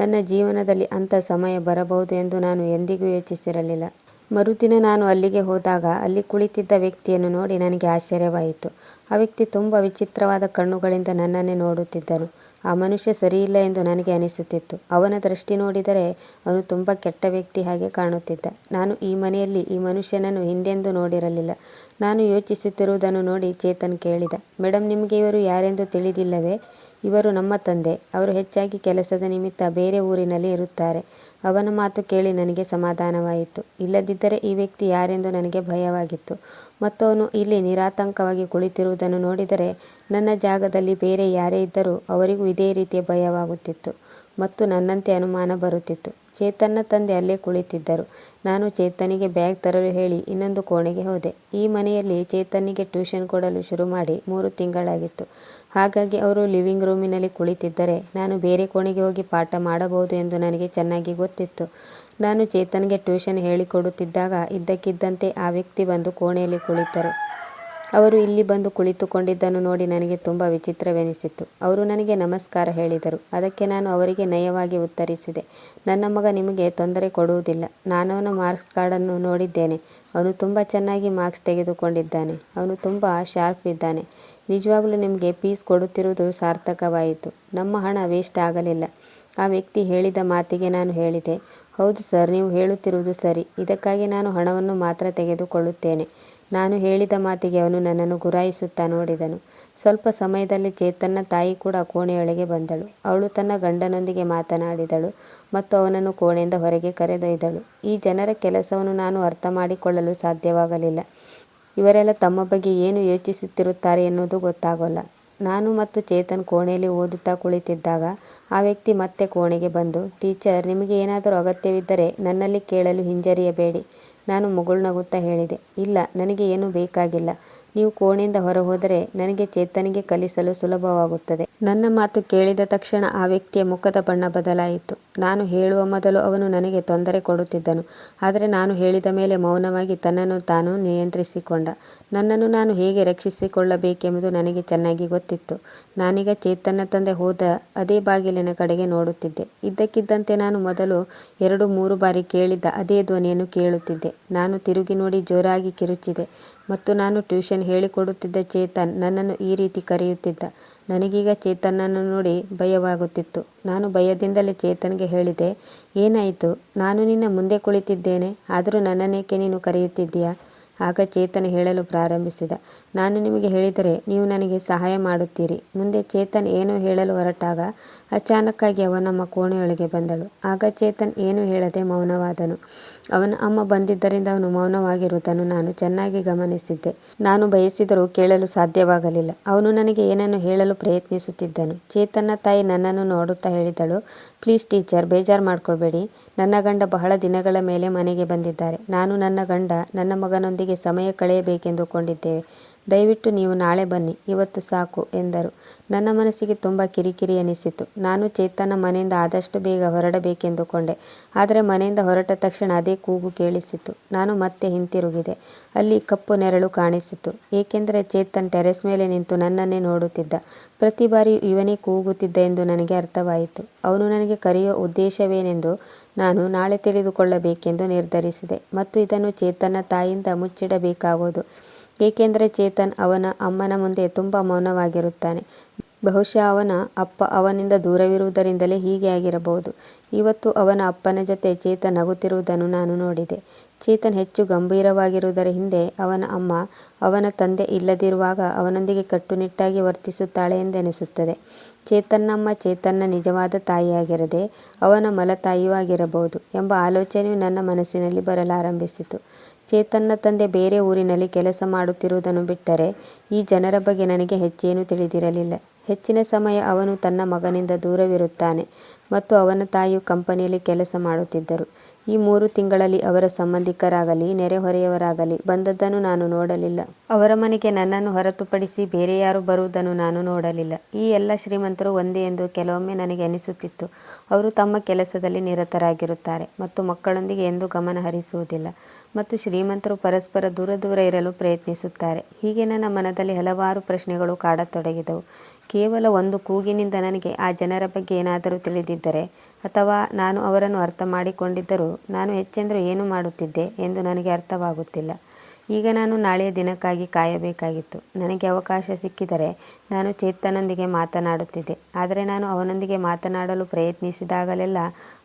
ನನ್ನ ಜೀವನದಲ್ಲಿ ಅಂಥ ಸಮಯ ಬರಬಹುದು ಎಂದು ನಾನು ಎಂದಿಗೂ ಯೋಚಿಸಿರಲಿಲ್ಲ. ಮರುದಿನ ನಾನು ಅಲ್ಲಿಗೆ ಹೋದಾಗ ಅಲ್ಲಿ ಕುಳಿತಿದ್ದ ವ್ಯಕ್ತಿಯನ್ನು ನೋಡಿ ನನಗೆ ಆಶ್ಚರ್ಯವಾಯಿತು. ಆ ವ್ಯಕ್ತಿ ತುಂಬ ವಿಚಿತ್ರವಾದ ಕಣ್ಣುಗಳಿಂದ ನನ್ನನ್ನೇ ನೋಡುತ್ತಿದ್ದನು ಆ ಮನುಷ್ಯ ಸರಿಯಿಲ್ಲ ಎಂದು ನನಗೆ ಅನಿಸುತ್ತಿತ್ತು. ಅವನ ದೃಷ್ಟಿ ನೋಡಿದರೆ ಅವನು ತುಂಬ ಕೆಟ್ಟ ವ್ಯಕ್ತಿ ಹಾಗೆ ಕಾಣುತ್ತಿದ್ದ. ನಾನು ಈ ಮನೆಯಲ್ಲಿ ಈ ಮನುಷ್ಯನನ್ನು ಹಿಂದೆಂದೂ ನೋಡಿರಲಿಲ್ಲ. ನಾನು ಯೋಚಿಸುತ್ತಿರುವುದನ್ನು ನೋಡಿ ಚೇತನ್ ಕೇಳಿದ ಮೇಡಮ್ ನಿಮಗೆ ಇವರು ಯಾರೆಂದು ತಿಳಿದಿಲ್ಲವೇ? ಇವರು ನಮ್ಮ ತಂದೆ. ಅವರು ಹೆಚ್ಚಾಗಿ ಕೆಲಸದ ನಿಮಿತ್ತ ಬೇರೆ ಊರಿನಲ್ಲಿ ಇರುತ್ತಾರೆ. ಅವನ ಮಾತು ಕೇಳಿ ನನಗೆ ಸಮಾಧಾನವಾಯಿತು. ಇಲ್ಲದಿದ್ದರೆ ಈ ವ್ಯಕ್ತಿ ಯಾರೆಂದು ನನಗೆ ಭಯವಾಗಿತ್ತು. ಮತ್ತು ಇಲ್ಲಿ ನಿರಾತಂಕವಾಗಿ ಕುಳಿತಿರುವುದನ್ನು ನೋಡಿದರೆ ನನ್ನ ಜಾಗದಲ್ಲಿ ಬೇರೆ ಯಾರೇ ಇದ್ದರೂ ಅವರಿಗೂ ಇದೇ ರೀತಿಯ ಭಯವಾಗುತ್ತಿತ್ತು. ಮತ್ತು ನನ್ನಂತೆ ಅನುಮಾನ ಬರುತ್ತಿತ್ತು. ಚೇತನ್ನ ತಂದೆ ಅಲ್ಲೇ ಕುಳಿತಿದ್ದರು. ನಾನು ಚೇತನಿಗೆ ಬ್ಯಾಗ್ ತರಲು ಹೇಳಿ ಇನ್ನೊಂದು ಕೋಣೆಗೆ ಹೋದೆ. ಈ ಮನೆಯಲ್ಲಿ ಚೇತನಿಗೆ ಟ್ಯೂಷನ್ ಕೊಡಲು ಶುರು ಮಾಡಿ ಮೂರು ತಿಂಗಳಾಗಿತ್ತು. ಹಾಗಾಗಿ ಅವರು ಲಿವಿಂಗ್ ರೂಮಿನಲ್ಲಿ ಕುಳಿತಿದ್ದರೆ ನಾನು ಬೇರೆ ಕೋಣೆಗೆ ಹೋಗಿ ಪಾಠ ಮಾಡಬಹುದು ಎಂದು ನನಗೆ ಚೆನ್ನಾಗಿ ಗೊತ್ತಿತ್ತು. ನಾನು ಚೇತನ್ಗೆ ಟ್ಯೂಷನ್ ಹೇಳಿಕೊಡುತ್ತಿದ್ದಾಗ ಇದ್ದಕ್ಕಿದ್ದಂತೆ ಆ ವ್ಯಕ್ತಿ ಬಂದು ಕೋಣೆಯಲ್ಲಿ ಕುಳಿತರು. ಅವರು ಇಲ್ಲಿ ಬಂದು ಕುಳಿತುಕೊಂಡಿದ್ದನ್ನು ನೋಡಿ ನನಗೆ ತುಂಬ ವಿಚಿತ್ರವೆನಿಸಿತು ಅವರು ನನಗೆ ನಮಸ್ಕಾರ ಹೇಳಿದರು. ಅದಕ್ಕೆ ನಾನು ಅವರಿಗೆ ನಯವಾಗಿ ಉತ್ತರಿಸಿದೆ. ನನ್ನ ಮಗ ನಿಮಗೆ ತೊಂದರೆ ಕೊಡುವುದಿಲ್ಲ. ನಾನು ಅವನ ಮಾರ್ಕ್ಸ್ ಕಾರ್ಡನ್ನು ನೋಡಿದ್ದೇನೆ. ಅವನು ತುಂಬ ಚೆನ್ನಾಗಿ ಮಾರ್ಕ್ಸ್ ತೆಗೆದುಕೊಂಡಿದ್ದಾನೆ. ಅವನು ತುಂಬ ಶಾರ್ಪ್ ಇದ್ದಾನೆ. ನಿಜವಾಗಲೂ ನಿಮಗೆ ಪೀಸ್ ಕೊಡುತ್ತಿರುವುದು ಸಾರ್ಥಕವಾಯಿತು ನಮ್ಮ ಹಣ ವೇಸ್ಟ್ ಆಗಲಿಲ್ಲ ಆ ವ್ಯಕ್ತಿ ಹೇಳಿದ ಮಾತಿಗೆ ನಾನು ಹೇಳಿದೆ, ಹೌದು ಸರ್, ನೀವು ಹೇಳುತ್ತಿರುವುದು ಸರಿ ಇದಕ್ಕಾಗಿ ನಾನು ಹಣವನ್ನು ಮಾತ್ರ ತೆಗೆದುಕೊಳ್ಳುತ್ತೇನೆ ನಾನು ಹೇಳಿದ ಮಾತಿಗೆ ಅವನು ನನ್ನನ್ನು ಗುರಾಯಿಸುತ್ತಾ ನೋಡಿದನು. ಸ್ವಲ್ಪ ಸಮಯದಲ್ಲಿ ಚೇತನ್ನ ತಾಯಿ ಕೂಡ ಕೋಣೆಯೊಳಗೆ ಬಂದಳು. ಅವಳು ತನ್ನ ಗಂಡನೊಂದಿಗೆ ಮಾತನಾಡಿದಳು ಮತ್ತು ಅವನನ್ನು ಕೋಣೆಯಿಂದ ಹೊರಗೆ ಕರೆದೊಯ್ದಳು. ಈ ಜನರ ಕೆಲಸವನ್ನು ನಾನು ಅರ್ಥಮಾಡಿಕೊಳ್ಳಲು ಸಾಧ್ಯವಾಗಲಿಲ್ಲ. ಇವರೆಲ್ಲ ತಮ್ಮ ಬಗ್ಗೆ ಏನು ಯೋಚಿಸುತ್ತಿರುತ್ತಾರೆ ಎನ್ನುವುದು ಗೊತ್ತಾಗೋಲ್ಲ. ನಾನು ಮತ್ತು ಚೇತನ್ ಕೋಣೆಯಲ್ಲಿ ಓದುತ್ತಾ ಕುಳಿತಿದ್ದಾಗ ಆ ವ್ಯಕ್ತಿ ಮತ್ತೆ ಕೋಣೆಗೆ ಬಂದು, ಟೀಚರ್, ನಿಮಗೆ ಏನಾದರೂ ಅಗತ್ಯವಿದ್ದರೆ ನನ್ನಲ್ಲಿ ಕೇಳಲು ಹಿಂಜರಿಯಬೇಡಿ. ನಾನು ಮುಗುಳ್ನಗುತ್ತಾ ಹೇಳಿದೆ, ಇಲ್ಲ, ನನಗೆ ಏನೂ ಬೇಕಾಗಿಲ್ಲ. ನೀವು ಕೋಣೆಯಿಂದ ಹೊರಹೋದರೆ ನನಗೆ ಚೇತನಿಗೆ ಕಲಿಸಲು ಸುಲಭವಾಗುತ್ತದೆ. ನನ್ನ ಮಾತು ಕೇಳಿದ ತಕ್ಷಣ ಆ ವ್ಯಕ್ತಿಯ ಮುಖದ ಬಣ್ಣ ಬದಲಾಯಿತು. ನಾನು ಹೇಳುವ ಮೊದಲು ಅವನು ನನಗೆ ತೊಂದರೆ ಕೊಡುತ್ತಿದ್ದನು. ಆದರೆ ನಾನು ಹೇಳಿದ ಮೇಲೆ ಮೌನವಾಗಿ ತನ್ನನ್ನು ತಾನು ನಿಯಂತ್ರಿಸಿಕೊಂಡ. ನನ್ನನ್ನು ನಾನು ಹೇಗೆ ರಕ್ಷಿಸಿಕೊಳ್ಳಬೇಕೆಂಬುದು ನನಗೆ ಚೆನ್ನಾಗಿ ಗೊತ್ತಿತ್ತು. ನಾನೀಗ ಚೇತನ ತಂದೆ ಹೋದ ಅದೇ ಬಾಗಿಲಿನ ಕಡೆಗೆ ನೋಡುತ್ತಿದ್ದೆ. ಇದ್ದಕ್ಕಿದ್ದಂತೆ ನಾನು ಮೊದಲು ಎರಡು ಮೂರು ಬಾರಿ ಕೇಳಿದ್ದ ಅದೇ ಧ್ವನಿಯನ್ನು ಕೇಳುತ್ತಿದ್ದೆ. ನಾನು ತಿರುಗಿ ನೋಡಿ ಜೋರಾಗಿ ಕಿರುಚಿದೆ ಮತ್ತು ನಾನು ಟ್ಯೂಷನ್ ಹೇಳಿಕೊಡುತ್ತಿದ್ದ ಚೇತನ್ ನನ್ನನ್ನು ಈ ರೀತಿ ಕರೆಯುತ್ತಿದ್ದ. ನನಗೀಗ ಚೇತನನ್ನು ನೋಡಿ ಭಯವಾಗುತ್ತಿತ್ತು. ನಾನು ಭಯದಿಂದಲೇ ಚೇತನ್ಗೆ ಹೇಳಿದೆ, ಏನಾಯಿತು, ನಾನು ನಿನ್ನ ಮುಂದೆ ಕುಳಿತಿದ್ದೇನೆ, ಆದರೂ ನನ್ನನ್ನೇಕೆ ನೀನು ಕರೆಯುತ್ತಿದ್ದೀಯಾ? ಆಗ ಚೇತನ್ ಹೇಳಲು ಪ್ರಾರಂಭಿಸಿದ, ನಾನು ನಿಮಗೆ ಹೇಳಿದರೆ ನೀವು ನನಗೆ ಸಹಾಯ ಮಾಡುತ್ತೀರಿ. ಮುಂದೆ ಚೇತನ್ ಏನು ಹೇಳಲು ಹೊರಟಾಗ ಅಚಾನಕ್ಕಾಗಿ ಅವನಮ್ಮ ಕೋಣೆಯೊಳಗೆ ಬಂದಳು. ಆಗ ಚೇತನ್ ಏನು ಹೇಳದೆ ಮೌನವಾದನು. ಅವನ ಅಮ್ಮ ಬಂದಿದ್ದರಿಂದ ಅವನು ಮೌನವಾಗಿರುವುದನ್ನು ನಾನು ಚೆನ್ನಾಗಿ ಗಮನಿಸಿದ್ದೆ. ನಾನು ಬಯಸಿದರೂ ಕೇಳಲು ಸಾಧ್ಯವಾಗಲಿಲ್ಲ. ಅವನು ನನಗೆ ಏನನ್ನು ಹೇಳಲು ಪ್ರಯತ್ನಿಸುತ್ತಿದ್ದನು. ಚೇತನ್ನ ತಾಯಿ ನನ್ನನ್ನು ನೋಡುತ್ತಾ ಹೇಳಿದಳು, ಪ್ಲೀಸ್ ಟೀಚರ್, ಬೇಜಾರು ಮಾಡ್ಕೊಳ್ಬೇಡಿ. ನನ್ನ ಗಂಡ ಬಹಳ ದಿನಗಳ ಮೇಲೆ ಮನೆಗೆ ಬಂದಿದ್ದಾರೆ. ನಾನು ನನ್ನ ಗಂಡ, ನನ್ನ ಮಗನೊಂದಿಗೆ ಸಮಯ ಕಳೆಯಬೇಕೆಂದುಕೊಂಡಿದ್ದೇವೆ. ದಯವಿಟ್ಟು ನೀವು ನಾಳೆ ಬನ್ನಿ, ಇವತ್ತು ಸಾಕು ಎಂದರು. ನನ್ನ ಮನಸ್ಸಿಗೆ ತುಂಬ ಕಿರಿಕಿರಿ ಅನಿಸಿತು ನಾನು ಚೇತನ ಮನೆಯಿಂದ ಆದಷ್ಟು ಬೇಗ ಹೊರಡಬೇಕೆಂದುಕೊಂಡೆ. ಆದರೆ ಮನೆಯಿಂದ ಹೊರಟ ತಕ್ಷಣ ಅದೇ ಕೂಗು ಕೇಳಿಸಿತು. ನಾನು ಮತ್ತೆ ಹಿಂತಿರುಗಿದೆ. ಅಲ್ಲಿ ಕಪ್ಪು ನೆರಳು ಕಾಣಿಸಿತು. ಏಕೆಂದರೆ ಚೇತನ್ ಟೆರೆಸ್ ಮೇಲೆ ನಿಂತು ನನ್ನನ್ನೇ ನೋಡುತ್ತಿದ್ದ. ಪ್ರತಿ ಬಾರಿಯೂ ಇವನೇ ಕೂಗುತ್ತಿದ್ದ ಎಂದು ನನಗೆ ಅರ್ಥವಾಯಿತು. ಅವನು ನನಗೆ ಕರೆಯುವ ಉದ್ದೇಶವೇನೆಂದು ನಾನು ನಾಳೆ ತಿಳಿದುಕೊಳ್ಳಬೇಕೆಂದು ನಿರ್ಧರಿಸಿದೆ ಮತ್ತು ಇದನ್ನು ಚೇತನ ತಾಯಿಯಿಂದ ಮುಚ್ಚಿಡಬೇಕಾಗುವುದು. ಏಕೆಂದರೆ ಚೇತನ್ ಅವನ ಅಮ್ಮನ ಮುಂದೆ ತುಂಬ ಮೌನವಾಗಿರುತ್ತಾನೆ. ಬಹುಶಃ ಅವನ ಅಪ್ಪ ಅವನಿಂದ ದೂರವಿರುವುದರಿಂದಲೇ ಹೀಗೆ ಆಗಿರಬಹುದು. ಇವತ್ತು ಅವನ ಅಪ್ಪನ ಜೊತೆ ಚೇತನ್ ನಗುತ್ತಿರುವುದನ್ನು ನಾನು ನೋಡಿದೆ. ಚೇತನ್ ಹೆಚ್ಚು ಗಂಭೀರವಾಗಿರುವುದರ ಹಿಂದೆ ಅವನ ಅಮ್ಮ ಅವನ ತಂದೆ ಇಲ್ಲದಿರುವಾಗ ಅವನೊಂದಿಗೆ ಕಟ್ಟುನಿಟ್ಟಾಗಿ ವರ್ತಿಸುತ್ತಾಳೆ ಎಂದೆನಿಸುತ್ತದೆ. ಚೇತನ್ನಮ್ಮ ಚೇತನ್ನ ನಿಜವಾದ ತಾಯಿಯಾಗಿರದೆ ಅವನ ಮಲತಾಯಿಯೂ ಆಗಿರಬಹುದು ಎಂಬ ಆಲೋಚನೆಯು ನನ್ನ ಮನಸ್ಸಿನಲ್ಲಿ ಬರಲಾರಂಭಿಸಿತು. ಚೇತನ್ನ ತಂದೆ ಬೇರೆ ಊರಿನಲ್ಲಿ ಕೆಲಸ ಮಾಡುತ್ತಿರುವುದನ್ನು ಬಿಟ್ಟರೆ ಈ ಜನರ ಬಗ್ಗೆ ನನಗೆ ಹೆಚ್ಚೇನೂ ತಿಳಿದಿರಲಿಲ್ಲ. ಹೆಚ್ಚಿನ ಸಮಯ ಅವನು ತನ್ನ ಮಗನಿಂದ ದೂರವಿರುತ್ತಾನೆ ಮತ್ತು ಅವನ ತಾಯಿಯು ಕಂಪನಿಯಲ್ಲಿ ಕೆಲಸ ಮಾಡುತ್ತಿದ್ದರು. ಈ ಮೂರು ತಿಂಗಳಲ್ಲಿ ಅವರ ಸಂಬಂಧಿಕರಾಗಲಿ, ನೆರೆಹೊರೆಯವರಾಗಲಿ ಬಂದದ್ದನ್ನು ನಾನು ನೋಡಲಿಲ್ಲ. ಅವರ ಮನೆಗೆ ನನ್ನನ್ನು ಹೊರತುಪಡಿಸಿ ಬೇರೆ ಯಾರು ಬರುವುದನ್ನು ನಾನು ನೋಡಲಿಲ್ಲ. ಈ ಎಲ್ಲ ಶ್ರೀಮಂತರು ಒಂದೇ ಎಂದು ಕೆಲವೊಮ್ಮೆ ನನಗೆ ಅನಿಸುತ್ತಿತ್ತು. ಅವರು ತಮ್ಮ ಕೆಲಸದಲ್ಲಿ ನಿರತರಾಗಿರುತ್ತಾರೆ ಮತ್ತು ಮಕ್ಕಳೊಂದಿಗೆ ಎಂದೂ ಗಮನ ಹರಿಸುವುದಿಲ್ಲ ಮತ್ತು ಶ್ರೀಮಂತರು ಪರಸ್ಪರ ದೂರ ದೂರ ಇರಲು ಪ್ರಯತ್ನಿಸುತ್ತಾರೆ. ಹೀಗೆ ನನ್ನ ಮನದಲ್ಲಿ ಹಲವಾರು ಪ್ರಶ್ನೆಗಳು ಕಾಡತೊಡಗಿದವು. ಕೇವಲ ಒಂದು ಕೂಗಿನಿಂದ ನನಗೆ ಆ ಜನರ ಬಗ್ಗೆ ಏನಾದರೂ ತಿಳಿದಿದ್ದರೆ ಅಥವಾ ನಾನು ಅವರನ್ನು ಅರ್ಥ ಮಾಡಿಕೊಂಡಿದ್ದರೂ ನಾನು ಹೆಚ್ಚೆಂದರೂ ಏನು ಮಾಡುತ್ತಿದ್ದೆ ಎಂದು ನನಗೆ ಅರ್ಥವಾಗುತ್ತಿಲ್ಲ. ಈಗ ನಾನು ನಾಳೆಯ ದಿನಕ್ಕಾಗಿ ಕಾಯಬೇಕಾಗಿತ್ತು. ನನಗೆ ಅವಕಾಶ ಸಿಕ್ಕಿದರೆ ನಾನು ಚೇತನೊಂದಿಗೆ ಮಾತನಾಡುತ್ತಿದ್ದೆ. ಆದರೆ ನಾನು ಅವನೊಂದಿಗೆ ಮಾತನಾಡಲು ಪ್ರಯತ್ನಿಸಿದಾಗಲೆಲ್ಲ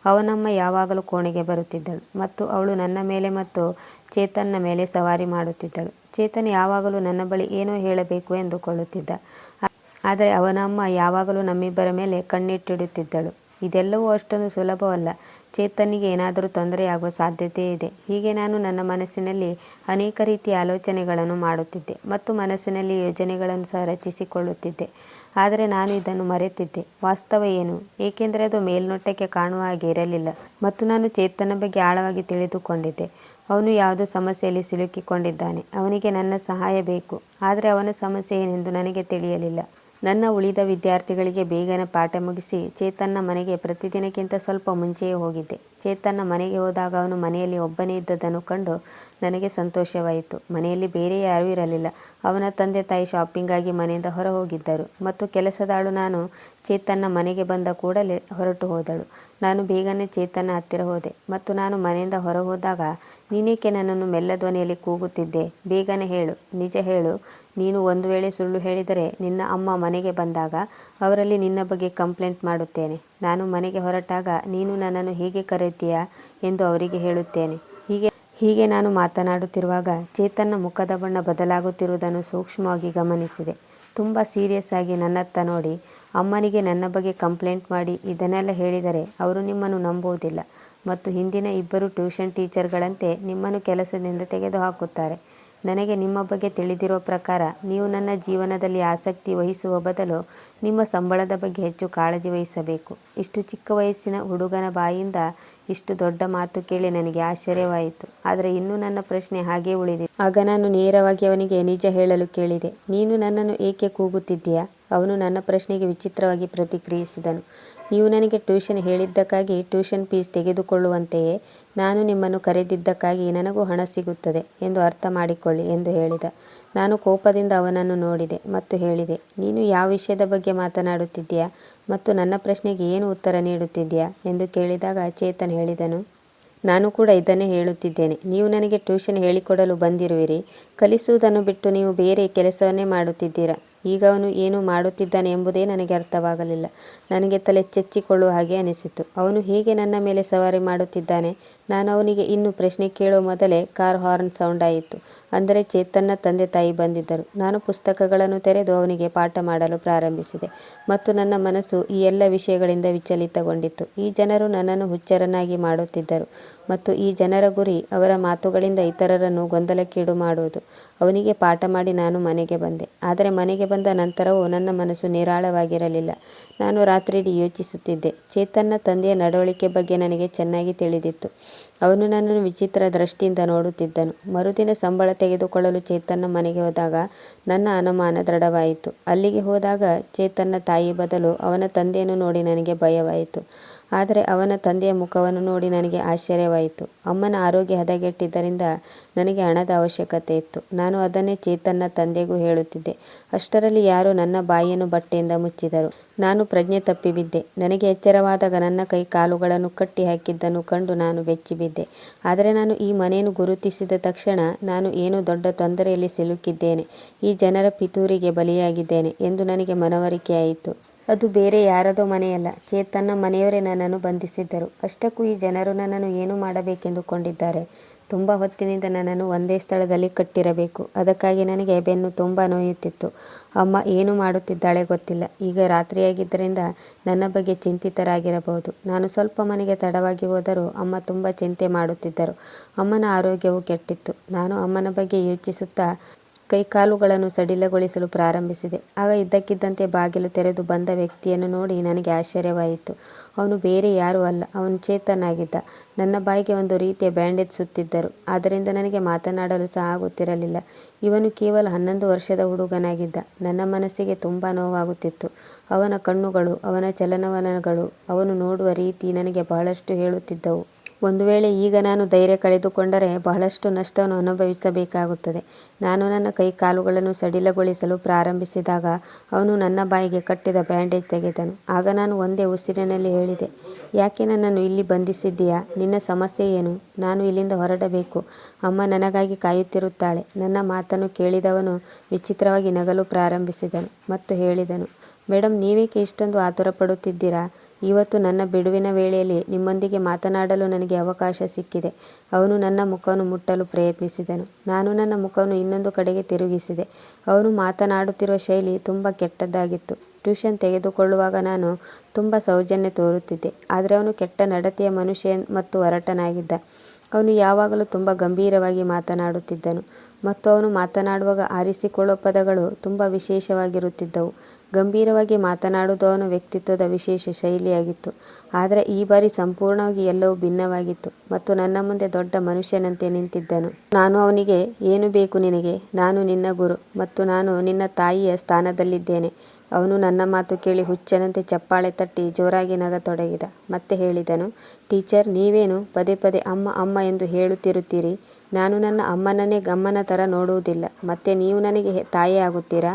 ಅವನಮ್ಮ ಯಾವಾಗಲೂ ಕೋಣೆಗೆ ಬರುತ್ತಿದ್ದಳು ಮತ್ತು ಅವಳು ನನ್ನ ಮೇಲೆ ಮತ್ತು ಚೇತನ್ನ ಮೇಲೆ ಸವಾರಿ ಮಾಡುತ್ತಿದ್ದಳು. ಚೇತನ್ ಯಾವಾಗಲೂ ನನ್ನ ಬಳಿ ಏನೋ ಹೇಳಬೇಕು ಎಂದುಕೊಳ್ಳುತ್ತಿದ್ದ. ಆದರೆ ಅವನಮ್ಮ ಯಾವಾಗಲೂ ನಮ್ಮಿಬ್ಬರ ಮೇಲೆ ಕಣ್ಣಿಟ್ಟಿಡುತ್ತಿದ್ದಳು. ಇದೆಲ್ಲವೂ ಅಷ್ಟೊಂದು ಸುಲಭವಲ್ಲ. ಚೇತನಿಗೆ ಏನಾದರೂ ತೊಂದರೆಯಾಗುವ ಸಾಧ್ಯತೆ ಇದೆ ಹೀಗೆ ನಾನು ನನ್ನ ಮನಸ್ಸಿನಲ್ಲಿ ಅನೇಕ ರೀತಿಯ ಆಲೋಚನೆಗಳನ್ನು ಮಾಡುತ್ತಿದ್ದೆ ಮತ್ತು ಮನಸ್ಸಿನಲ್ಲಿ ಯೋಜನೆಗಳನ್ನು ಸಹ ರಚಿಸಿಕೊಳ್ಳುತ್ತಿದ್ದೆ. ಆದರೆ ನಾನು ಇದನ್ನು ಮರೆತಿದ್ದೆ. ವಾಸ್ತವ ಏನು, ಏಕೆಂದರೆ ಅದು ಮೇಲ್ನೋಟಕ್ಕೆ ಕಾಣುವ ಹಾಗೆ ಇರಲಿಲ್ಲ ಮತ್ತು ನಾನು ಚೇತನ ಬಗ್ಗೆ ಆಳವಾಗಿ ತಿಳಿದುಕೊಂಡಿದ್ದೆ. ಅವನು ಯಾವುದೋ ಸಮಸ್ಯೆಯಲ್ಲಿ ಸಿಲುಕಿಕೊಂಡಿದ್ದಾನೆ. ಅವನಿಗೆ ನನ್ನ ಸಹಾಯ ಬೇಕು. ಆದರೆ ಅವನ ಸಮಸ್ಯೆ ಏನೆಂದು ನನಗೆ ತಿಳಿಯಲಿಲ್ಲ. ನನ್ನ ಉಳಿದ ವಿದ್ಯಾರ್ಥಿಗಳಿಗೆ ಬೇಗನೆ ಪಾಠ ಮುಗಿಸಿ ಚೇತನ್ನ ಮನೆಗೆ ಪ್ರತಿದಿನಕ್ಕಿಂತ ಸ್ವಲ್ಪ ಮುಂಚೆಯೇ ಹೋಗಿದ್ದೆ. ಚೇತನ್ನ ಮನೆಗೆ ಹೋದಾಗ ಅವನು ಮನೆಯಲ್ಲಿ ಒಬ್ಬನೇ ಇದ್ದದನ್ನು ಕಂಡು ನನಗೆ ಸಂತೋಷವಾಯಿತು. ಮನೆಯಲ್ಲಿ ಬೇರೆ ಯಾರೂ ಇರಲಿಲ್ಲ. ಅವನ ತಂದೆ ತಾಯಿ ಶಾಪಿಂಗಾಗಿ ಮನೆಯಿಂದ ಹೊರ ಹೋಗಿದ್ದರು ಮತ್ತು ಕೆಲಸದಾಳು ನಾನು ಚೇತನ್ನ ಮನೆಗೆ ಬಂದ ಕೂಡಲೇ ಹೊರಟು ಹೋದಳು ನಾನು ಬೇಗನೆ ಚೇತನ್ನ ಹತ್ತಿರ ಹೋದೆ ಮತ್ತು ನಾನು ಮನೆಯಿಂದ ಹೊರ ಹೋದಾಗ ನೀನೇಕೆ ನನ್ನನ್ನು ಮೆಲ್ಲ ಧ್ವನಿಯಲ್ಲಿ ಕೂಗುತ್ತಿದ್ದೆ, ಬೇಗನೆ ಹೇಳು, ನಿಜ ಹೇಳು, ನೀನು ಒಂದು ವೇಳೆ ಸುಳ್ಳು ಹೇಳಿದರೆ ನಿನ್ನ ಅಮ್ಮ ಮನೆಗೆ ಬಂದಾಗ ಅವರಲ್ಲಿ ನಿನ್ನ ಬಗ್ಗೆ ಕಂಪ್ಲೇಂಟ್ ಮಾಡುತ್ತೇನೆ. ನಾನು ಮನೆಗೆ ಹೊರಟಾಗ ನೀನು ನನ್ನನ್ನು ಹೇಗೆ ಕರೆಯುತ್ತೀಯಾ ಎಂದು ಅವರಿಗೆ ಹೇಳುತ್ತೇನೆ. ಹೀಗೆ ಹೀಗೆ ನಾನು ಮಾತನಾಡುತ್ತಿರುವಾಗ ಚೇತನ್ನ ಮುಖದ ಬಣ್ಣ ಬದಲಾಗುತ್ತಿರುವುದನ್ನು ಸೂಕ್ಷ್ಮವಾಗಿ ಗಮನಿಸಿದೆ ತುಂಬ ಸೀರಿಯಸ್ ಆಗಿ ನನ್ನತ್ತ ನೋಡಿ ಅಮ್ಮನಿಗೆ ನನ್ನ ಬಗ್ಗೆ ಕಂಪ್ಲೇಂಟ್ ಮಾಡಿ ಇದನ್ನೆಲ್ಲ ಹೇಳಿದರೆ ಅವರು ನಿಮ್ಮನ್ನು ನಂಬುವುದಿಲ್ಲ ಮತ್ತು ಹಿಂದಿನ ಇಬ್ಬರು ಟ್ಯೂಷನ್ ಟೀಚರ್ಗಳಂತೆ ನಿಮ್ಮನ್ನು ಕೆಲಸದಿಂದ ತೆಗೆದುಹಾಕುತ್ತಾರೆ ನನಗೆ ನಿಮ್ಮ ಬಗ್ಗೆ ತಿಳಿದಿರೋ ಪ್ರಕಾರ, ನೀವು ನನ್ನ ಜೀವನದಲ್ಲಿ ಆಸಕ್ತಿ ವಹಿಸುವ ಬದಲು ನಿಮ್ಮ ಸಂಬಳದ ಬಗ್ಗೆ ಹೆಚ್ಚು ಕಾಳಜಿ ವಹಿಸಬೇಕು. ಇಷ್ಟು ಚಿಕ್ಕ ವಯಸ್ಸಿನ ಹುಡುಗನ ಬಾಯಿಂದ ಇಷ್ಟು ದೊಡ್ಡ ಮಾತು ಕೇಳಿ ನನಗೆ ಆಶ್ಚರ್ಯವಾಯಿತು. ಆದರೆ ಇನ್ನೂ ನನ್ನ ಪ್ರಶ್ನೆ ಹಾಗೇ ಉಳಿದಿದೆ. ಆಗ ನಾನು ನೇರವಾಗಿ ಅವನಿಗೆ ನಿಜ ಹೇಳಲು ಕೇಳಿದೆ. ನೀನು ನನ್ನನ್ನು ಏಕೆ ಕೂಗುತ್ತಿದ್ದೀಯಾ? ಅವನು ನನ್ನ ಪ್ರಶ್ನೆಗೆ ವಿಚಿತ್ರವಾಗಿ ಪ್ರತಿಕ್ರಿಯಿಸಿದನು. ನೀವು ನನಗೆ ಟ್ಯೂಷನ್ ಹೇಳಿದ್ದಕ್ಕಾಗಿ ಟ್ಯೂಷನ್ ಫೀಸ್ ತೆಗೆದುಕೊಳ್ಳುವಂತೆಯೇ ನಾನು ನಿಮ್ಮನ್ನು ಕರೆದಿದ್ದಕ್ಕಾಗಿ ನನಗೂ ಹಣ ಸಿಗುತ್ತದೆ ಎಂದು ಅರ್ಥ ಮಾಡಿಕೊಳ್ಳಿ ಎಂದು ಹೇಳಿದ. ನಾನು ಕೋಪದಿಂದ ಅವನನ್ನು ನೋಡಿದೆ ಮತ್ತು ಹೇಳಿದೆ, ನೀನು ಯಾವ ವಿಷಯದ ಬಗ್ಗೆ ಮಾತನಾಡುತ್ತಿದ್ದೀಯಾ ಮತ್ತು ನನ್ನ ಪ್ರಶ್ನೆಗೆ ಏನು ಉತ್ತರ ನೀಡುತ್ತಿದ್ದೀಯಾ ಎಂದು ಕೇಳಿದಾಗ ಚೇತನ್ ಹೇಳಿದನು. ನಾನು ಕೂಡ ಇದನ್ನೇ ಹೇಳುತ್ತಿದ್ದೇನೆ, ನೀವು ನನಗೆ ಟ್ಯೂಷನ್ ಹೇಳಿಕೊಡಲು ಬಂದಿರುವಿರಿ, ಕಲಿಸುವುದನ್ನು ಬಿಟ್ಟು ನೀವು ಬೇರೆ ಕೆಲಸವನ್ನೇ ಮಾಡುತ್ತಿದ್ದೀರಾ? ಈಗ ಅವನು ಏನು ಮಾಡುತ್ತಿದ್ದಾನೆ ಎಂಬುದೇ ನನಗೆ ಅರ್ಥವಾಗಲಿಲ್ಲ. ನನಗೆ ತಲೆ ಚೆಚ್ಚಿಕೊಳ್ಳುವ ಹಾಗೆ ಅನಿಸಿತು. ಅವನು ಹೇಗೆ ನನ್ನ ಮೇಲೆ ಸವಾರಿ ಮಾಡುತ್ತಿದ್ದಾನೆ. ನಾನು ಅವನಿಗೆ ಇನ್ನು ಪ್ರಶ್ನೆ ಕೇಳುವ ಮೊದಲೇ ಕಾರ್ ಹಾರ್ನ್ ಸೌಂಡ್ ಆಯಿತು. ಅಂದರೆ ಚೇತನ್ನ ತಂದೆ ತಾಯಿ ಬಂದಿದ್ದರು. ನಾನು ಪುಸ್ತಕಗಳನ್ನು ತೆರೆದು ಅವನಿಗೆ ಪಾಠ ಮಾಡಲು ಪ್ರಾರಂಭಿಸಿದೆ. ಮತ್ತು ನನ್ನ ಮನಸ್ಸು ಈ ಎಲ್ಲ ವಿಷಯಗಳಿಂದ ವಿಚಲಿತಗೊಂಡಿತ್ತು ಈ ಜನರು ನನ್ನನ್ನು ಹುಚ್ಚರನ್ನಾಗಿ ಮಾಡುತ್ತಿದ್ದರು. ಮತ್ತು ಈ ಜನರ ಗುರಿ ಅವರ ಮಾತುಗಳಿಂದ ಇತರರನ್ನು ಗೊಂದಲಕ್ಕೀಡು ಮಾಡುವುದು. ಅವನಿಗೆ ಪಾಠ ಮಾಡಿ ನಾನು ಮನೆಗೆ ಬಂದೆ. ಆದರೆ ಮನೆಗೆ ಬಂದ ನಂತರವೂ ನನ್ನ ಮನಸ್ಸು ನಿರಾಳವಾಗಿರಲಿಲ್ಲ. ನಾನು ರಾತ್ರಿಯಿಡೀ ಯೋಚಿಸುತ್ತಿದ್ದೆ. ಚೇತನ್ನ ತಂದೆಯ ನಡವಳಿಕೆ ಬಗ್ಗೆ ನನಗೆ ಚೆನ್ನಾಗಿ ತಿಳಿದಿತ್ತು. ಅವನು ನನ್ನನ್ನು ವಿಚಿತ್ರ ದೃಷ್ಟಿಯಿಂದ ನೋಡುತ್ತಿದ್ದನು. ಮರುದಿನ ಸಂಬಳ ತೆಗೆದುಕೊಳ್ಳಲು ಚೇತನ್ನ ಮನೆಗೆ ಹೋದಾಗ ನನ್ನ ಅನುಮಾನ ದೃಢವಾಯಿತು. ಅಲ್ಲಿಗೆ ಹೋದಾಗ ಚೇತನ್ನ ತಾಯಿ ಬದಲು ಅವನ ತಂದೆಯನ್ನು ನೋಡಿ ನನಗೆ ಭಯವಾಯಿತು. ಆದರೆ ಅವನ ತಂದೆಯ ಮುಖವನ್ನು ನೋಡಿ ನನಗೆ ಆಶ್ಚರ್ಯವಾಯಿತು. ಅಮ್ಮನ ಆರೋಗ್ಯ ಹದಗೆಟ್ಟಿದ್ದರಿಂದ ನನಗೆ ಹಣದ ಅವಶ್ಯಕತೆ ಇತ್ತು. ನಾನು ಅದನ್ನೇ ಚೇತನ್ನ ತಂದೆಗೂ ಹೇಳುತ್ತಿದ್ದೆ. ಅಷ್ಟರಲ್ಲಿ ಯಾರೋ ನನ್ನ ಬಾಯಿಯನ್ನು ಬಟ್ಟೆಯಿಂದ ಮುಚ್ಚಿದರು. ನಾನು ಪ್ರಜ್ಞೆ ತಪ್ಪಿಬಿದ್ದೆ. ನನಗೆ ಎಚ್ಚರವಾದಾಗ ನನ್ನ ಕೈ ಕಾಲುಗಳನ್ನು ಕಟ್ಟಿ ಹಾಕಿದ್ದನ್ನು ಕಂಡು ನಾನು ಬೆಚ್ಚಿಬಿದ್ದೆ. ಆದರೆ ನಾನು ಈ ಮನೆಯನ್ನು ಗುರುತಿಸಿದ ತಕ್ಷಣ ನಾನು ಏನೋ ದೊಡ್ಡ ತೊಂದರೆಯಲ್ಲಿ ಸಿಲುಕಿದ್ದೇನೆ. ಈ ಜನರ ಪಿತೂರಿಗೆ ಬಲಿಯಾಗಿದ್ದೇನೆ ಎಂದು ನನಗೆ ಮನವರಿಕೆಯಾಯಿತು. ಅದು ಬೇರೆ ಯಾರದೋ ಮನೆಯಲ್ಲ. ಚೇತನ್ನ ಮನೆಯವರೇ ನನ್ನನ್ನು ಬಂಧಿಸಿದ್ದರು. ಅಷ್ಟಕ್ಕೂ ಈ ಜನರು ನನ್ನನ್ನು ಏನು ಮಾಡಬೇಕೆಂದುಕೊಂಡಿದ್ದಾರೆ? ತುಂಬ ಹೊತ್ತಿನಿಂದ ನನ್ನನ್ನು ಒಂದೇ ಸ್ಥಳದಲ್ಲಿ ಕಟ್ಟಿರಬೇಕು. ಅದಕ್ಕಾಗಿ ನನಗೆ ಬೆನ್ನು ತುಂಬ ನೋಯುತ್ತಿತ್ತು. ಅಮ್ಮ ಏನು ಮಾಡುತ್ತಿದ್ದಾಳೆ ಗೊತ್ತಿಲ್ಲ. ಈಗ ರಾತ್ರಿಯಾಗಿದ್ದರಿಂದ ನನ್ನ ಬಗ್ಗೆ ಚಿಂತಿತರಾಗಿರಬಹುದು. ನಾನು ಸ್ವಲ್ಪ ಮನೆಗೆ ತಡವಾಗಿ ಹೋದರೂ ಅಮ್ಮ ತುಂಬ ಚಿಂತೆ ಮಾಡುತ್ತಿದ್ದರು. ಅಮ್ಮನ ಆರೋಗ್ಯವು ಕೆಟ್ಟಿತ್ತು. ನಾನು ಅಮ್ಮನ ಬಗ್ಗೆ ಯೋಚಿಸುತ್ತಾ ಕೈಕಾಲುಗಳನ್ನು ಸಡಿಲಗೊಳಿಸಲು ಪ್ರಾರಂಭಿಸಿದೆ. ಆಗ ಇದ್ದಕ್ಕಿದ್ದಂತೆ ಬಾಗಿಲು ತೆರೆದು ಬಂದ ವ್ಯಕ್ತಿಯನ್ನು ನೋಡಿ ನನಗೆ ಆಶ್ಚರ್ಯವಾಯಿತು. ಅವನು ಬೇರೆ ಯಾರೂ ಅಲ್ಲ, ಅವನು ಚೇತನಾಗಿದ್ದ. ನನ್ನ ಬಾಯಿಗೆ ಒಂದು ರೀತಿಯ ಬ್ಯಾಂಡೇಜ್ ಸುತ್ತಿದ್ದರು. ಆದ್ದರಿಂದ ನನಗೆ ಮಾತನಾಡಲು ಸಹ ಆಗುತ್ತಿರಲಿಲ್ಲ. ಇವನು ಕೇವಲ ಹನ್ನೊಂದು ವರ್ಷದ ಹುಡುಗನಾಗಿದ್ದ. ನನ್ನ ಮನಸ್ಸಿಗೆ ತುಂಬ ನೋವಾಗುತ್ತಿತ್ತು. ಅವನ ಕಣ್ಣುಗಳು, ಅವನ ಚಲನವಲನಗಳು ಅವನು ನೋಡುವ ರೀತಿ ನನಗೆ ಬಹಳಷ್ಟು ಹೇಳುತ್ತಿದ್ದವು. ಒಂದು ವೇಳೆ ಈಗ ನಾನು ಧೈರ್ಯ ಕಳೆದುಕೊಂಡರೆ ಬಹಳಷ್ಟು ನಷ್ಟವನ್ನು ಅನುಭವಿಸಬೇಕಾಗುತ್ತದೆ. ನಾನು ನನ್ನ ಕೈ ಕಾಲುಗಳನ್ನು ಸಡಿಲಗೊಳಿಸಲು ಪ್ರಾರಂಭಿಸಿದಾಗ ಅವನು ನನ್ನ ಬಾಯಿಗೆ ಕಟ್ಟಿದ ಬ್ಯಾಂಡೇಜ್ ತೆಗೆದನು. ಆಗ ನಾನು ಒಂದೇ ಉಸಿರಿನಲ್ಲಿ ಹೇಳಿದೆ, ಯಾಕೆ ನನ್ನನ್ನು ಇಲ್ಲಿ ಬಂಧಿಸಿದ್ದೀಯಾ? ನಿನ್ನ ಸಮಸ್ಯೆ ಏನು? ನಾನು ಇಲ್ಲಿಂದ ಹೊರಡಬೇಕು. ಅಮ್ಮ ನನಗಾಗಿ ಕಾಯುತ್ತಿರುತ್ತಾಳೆ. ನನ್ನ ಮಾತನ್ನು ಕೇಳಿದವನು ವಿಚಿತ್ರವಾಗಿ ನಗಲು ಪ್ರಾರಂಭಿಸಿದನು ಮತ್ತು ಹೇಳಿದನು ಮೇಡಮ್ ನೀವೇಕೆ ಇಷ್ಟೊಂದು ಆತುರ ಪಡುತ್ತಿದ್ದೀರಾ ಇವತ್ತು ನನ್ನ ಬಿಡುವಿನ ವೇಳೆಯಲ್ಲಿ ನಿಮ್ಮೊಂದಿಗೆ ಮಾತನಾಡಲು ನನಗೆ ಅವಕಾಶ ಸಿಕ್ಕಿದೆ. ಅವನು ನನ್ನ ಮುಖವನ್ನು ಮುಟ್ಟಲು ಪ್ರಯತ್ನಿಸಿದನು. ನಾನು ನನ್ನ ಮುಖವನ್ನು ಇನ್ನೊಂದು ಕಡೆಗೆ ತಿರುಗಿಸಿದೆ. ಅವನು ಮಾತನಾಡುತ್ತಿರುವ ಶೈಲಿ ತುಂಬ ಕೆಟ್ಟದ್ದಾಗಿತ್ತು. ಟ್ಯೂಷನ್ ತೆಗೆದುಕೊಳ್ಳುವಾಗ ನಾನು ತುಂಬ ಸೌಜನ್ಯ ತೋರುತ್ತಿದ್ದೆ. ಆದರೆ ಅವನು ಕೆಟ್ಟ ನಡತೆಯ ಮನುಷ್ಯ ಮತ್ತು ಒರಟನಾಗಿದ್ದ. ಅವನು ಯಾವಾಗಲೂ ತುಂಬ ಗಂಭೀರವಾಗಿ ಮಾತನಾಡುತ್ತಿದ್ದನು. ಮತ್ತು ಅವನು ಮಾತನಾಡುವಾಗ ಆರಿಸಿಕೊಳ್ಳುವ ಪದಗಳು ತುಂಬ ವಿಶೇಷವಾಗಿರುತ್ತಿದ್ದವು. ಗಂಭೀರವಾಗಿ ಮಾತನಾಡುವುದು ಅವನ ವ್ಯಕ್ತಿತ್ವದ ವಿಶೇಷ ಶೈಲಿಯಾಗಿತ್ತು. ಆದರೆ ಈ ಬಾರಿ ಸಂಪೂರ್ಣವಾಗಿ ಎಲ್ಲವೂ ಭಿನ್ನವಾಗಿತ್ತು ಮತ್ತು ನನ್ನ ಮುಂದೆ ದೊಡ್ಡ ಮನುಷ್ಯನಂತೆ ನಿಂತಿದ್ದನು. ನಾನು ಅವನಿಗೆ, ಏನು ಬೇಕು ನಿನಗೆ? ನಾನು ನಿನ್ನ ಗುರು ಮತ್ತು ನಾನು ನಿನ್ನ ತಾಯಿಯ ಸ್ಥಾನದಲ್ಲಿದ್ದೇನೆ. ಅವನು ನನ್ನ ಮಾತು ಕೇಳಿ ಹುಚ್ಚನಂತೆ ಚಪ್ಪಾಳೆ ತಟ್ಟಿ ಜೋರಾಗಿ ನಗತೊಡಗಿದ. ಮತ್ತೆ ಹೇಳಿದನು, ಟೀಚರ್, ನೀವೇನು ಪದೇ ಪದೇ ಅಮ್ಮ ಅಮ್ಮ ಎಂದು ಹೇಳುತ್ತಿರುತ್ತೀರಿ? ನಾನು ನನ್ನ ಅಮ್ಮನನ್ನೇ ಗಮ್ಮನ ಥರ ನೋಡುವುದಿಲ್ಲ. ಮತ್ತೆ ನೀವು ನನಗೆ ತಾಯಿ ಆಗುತ್ತೀರಾ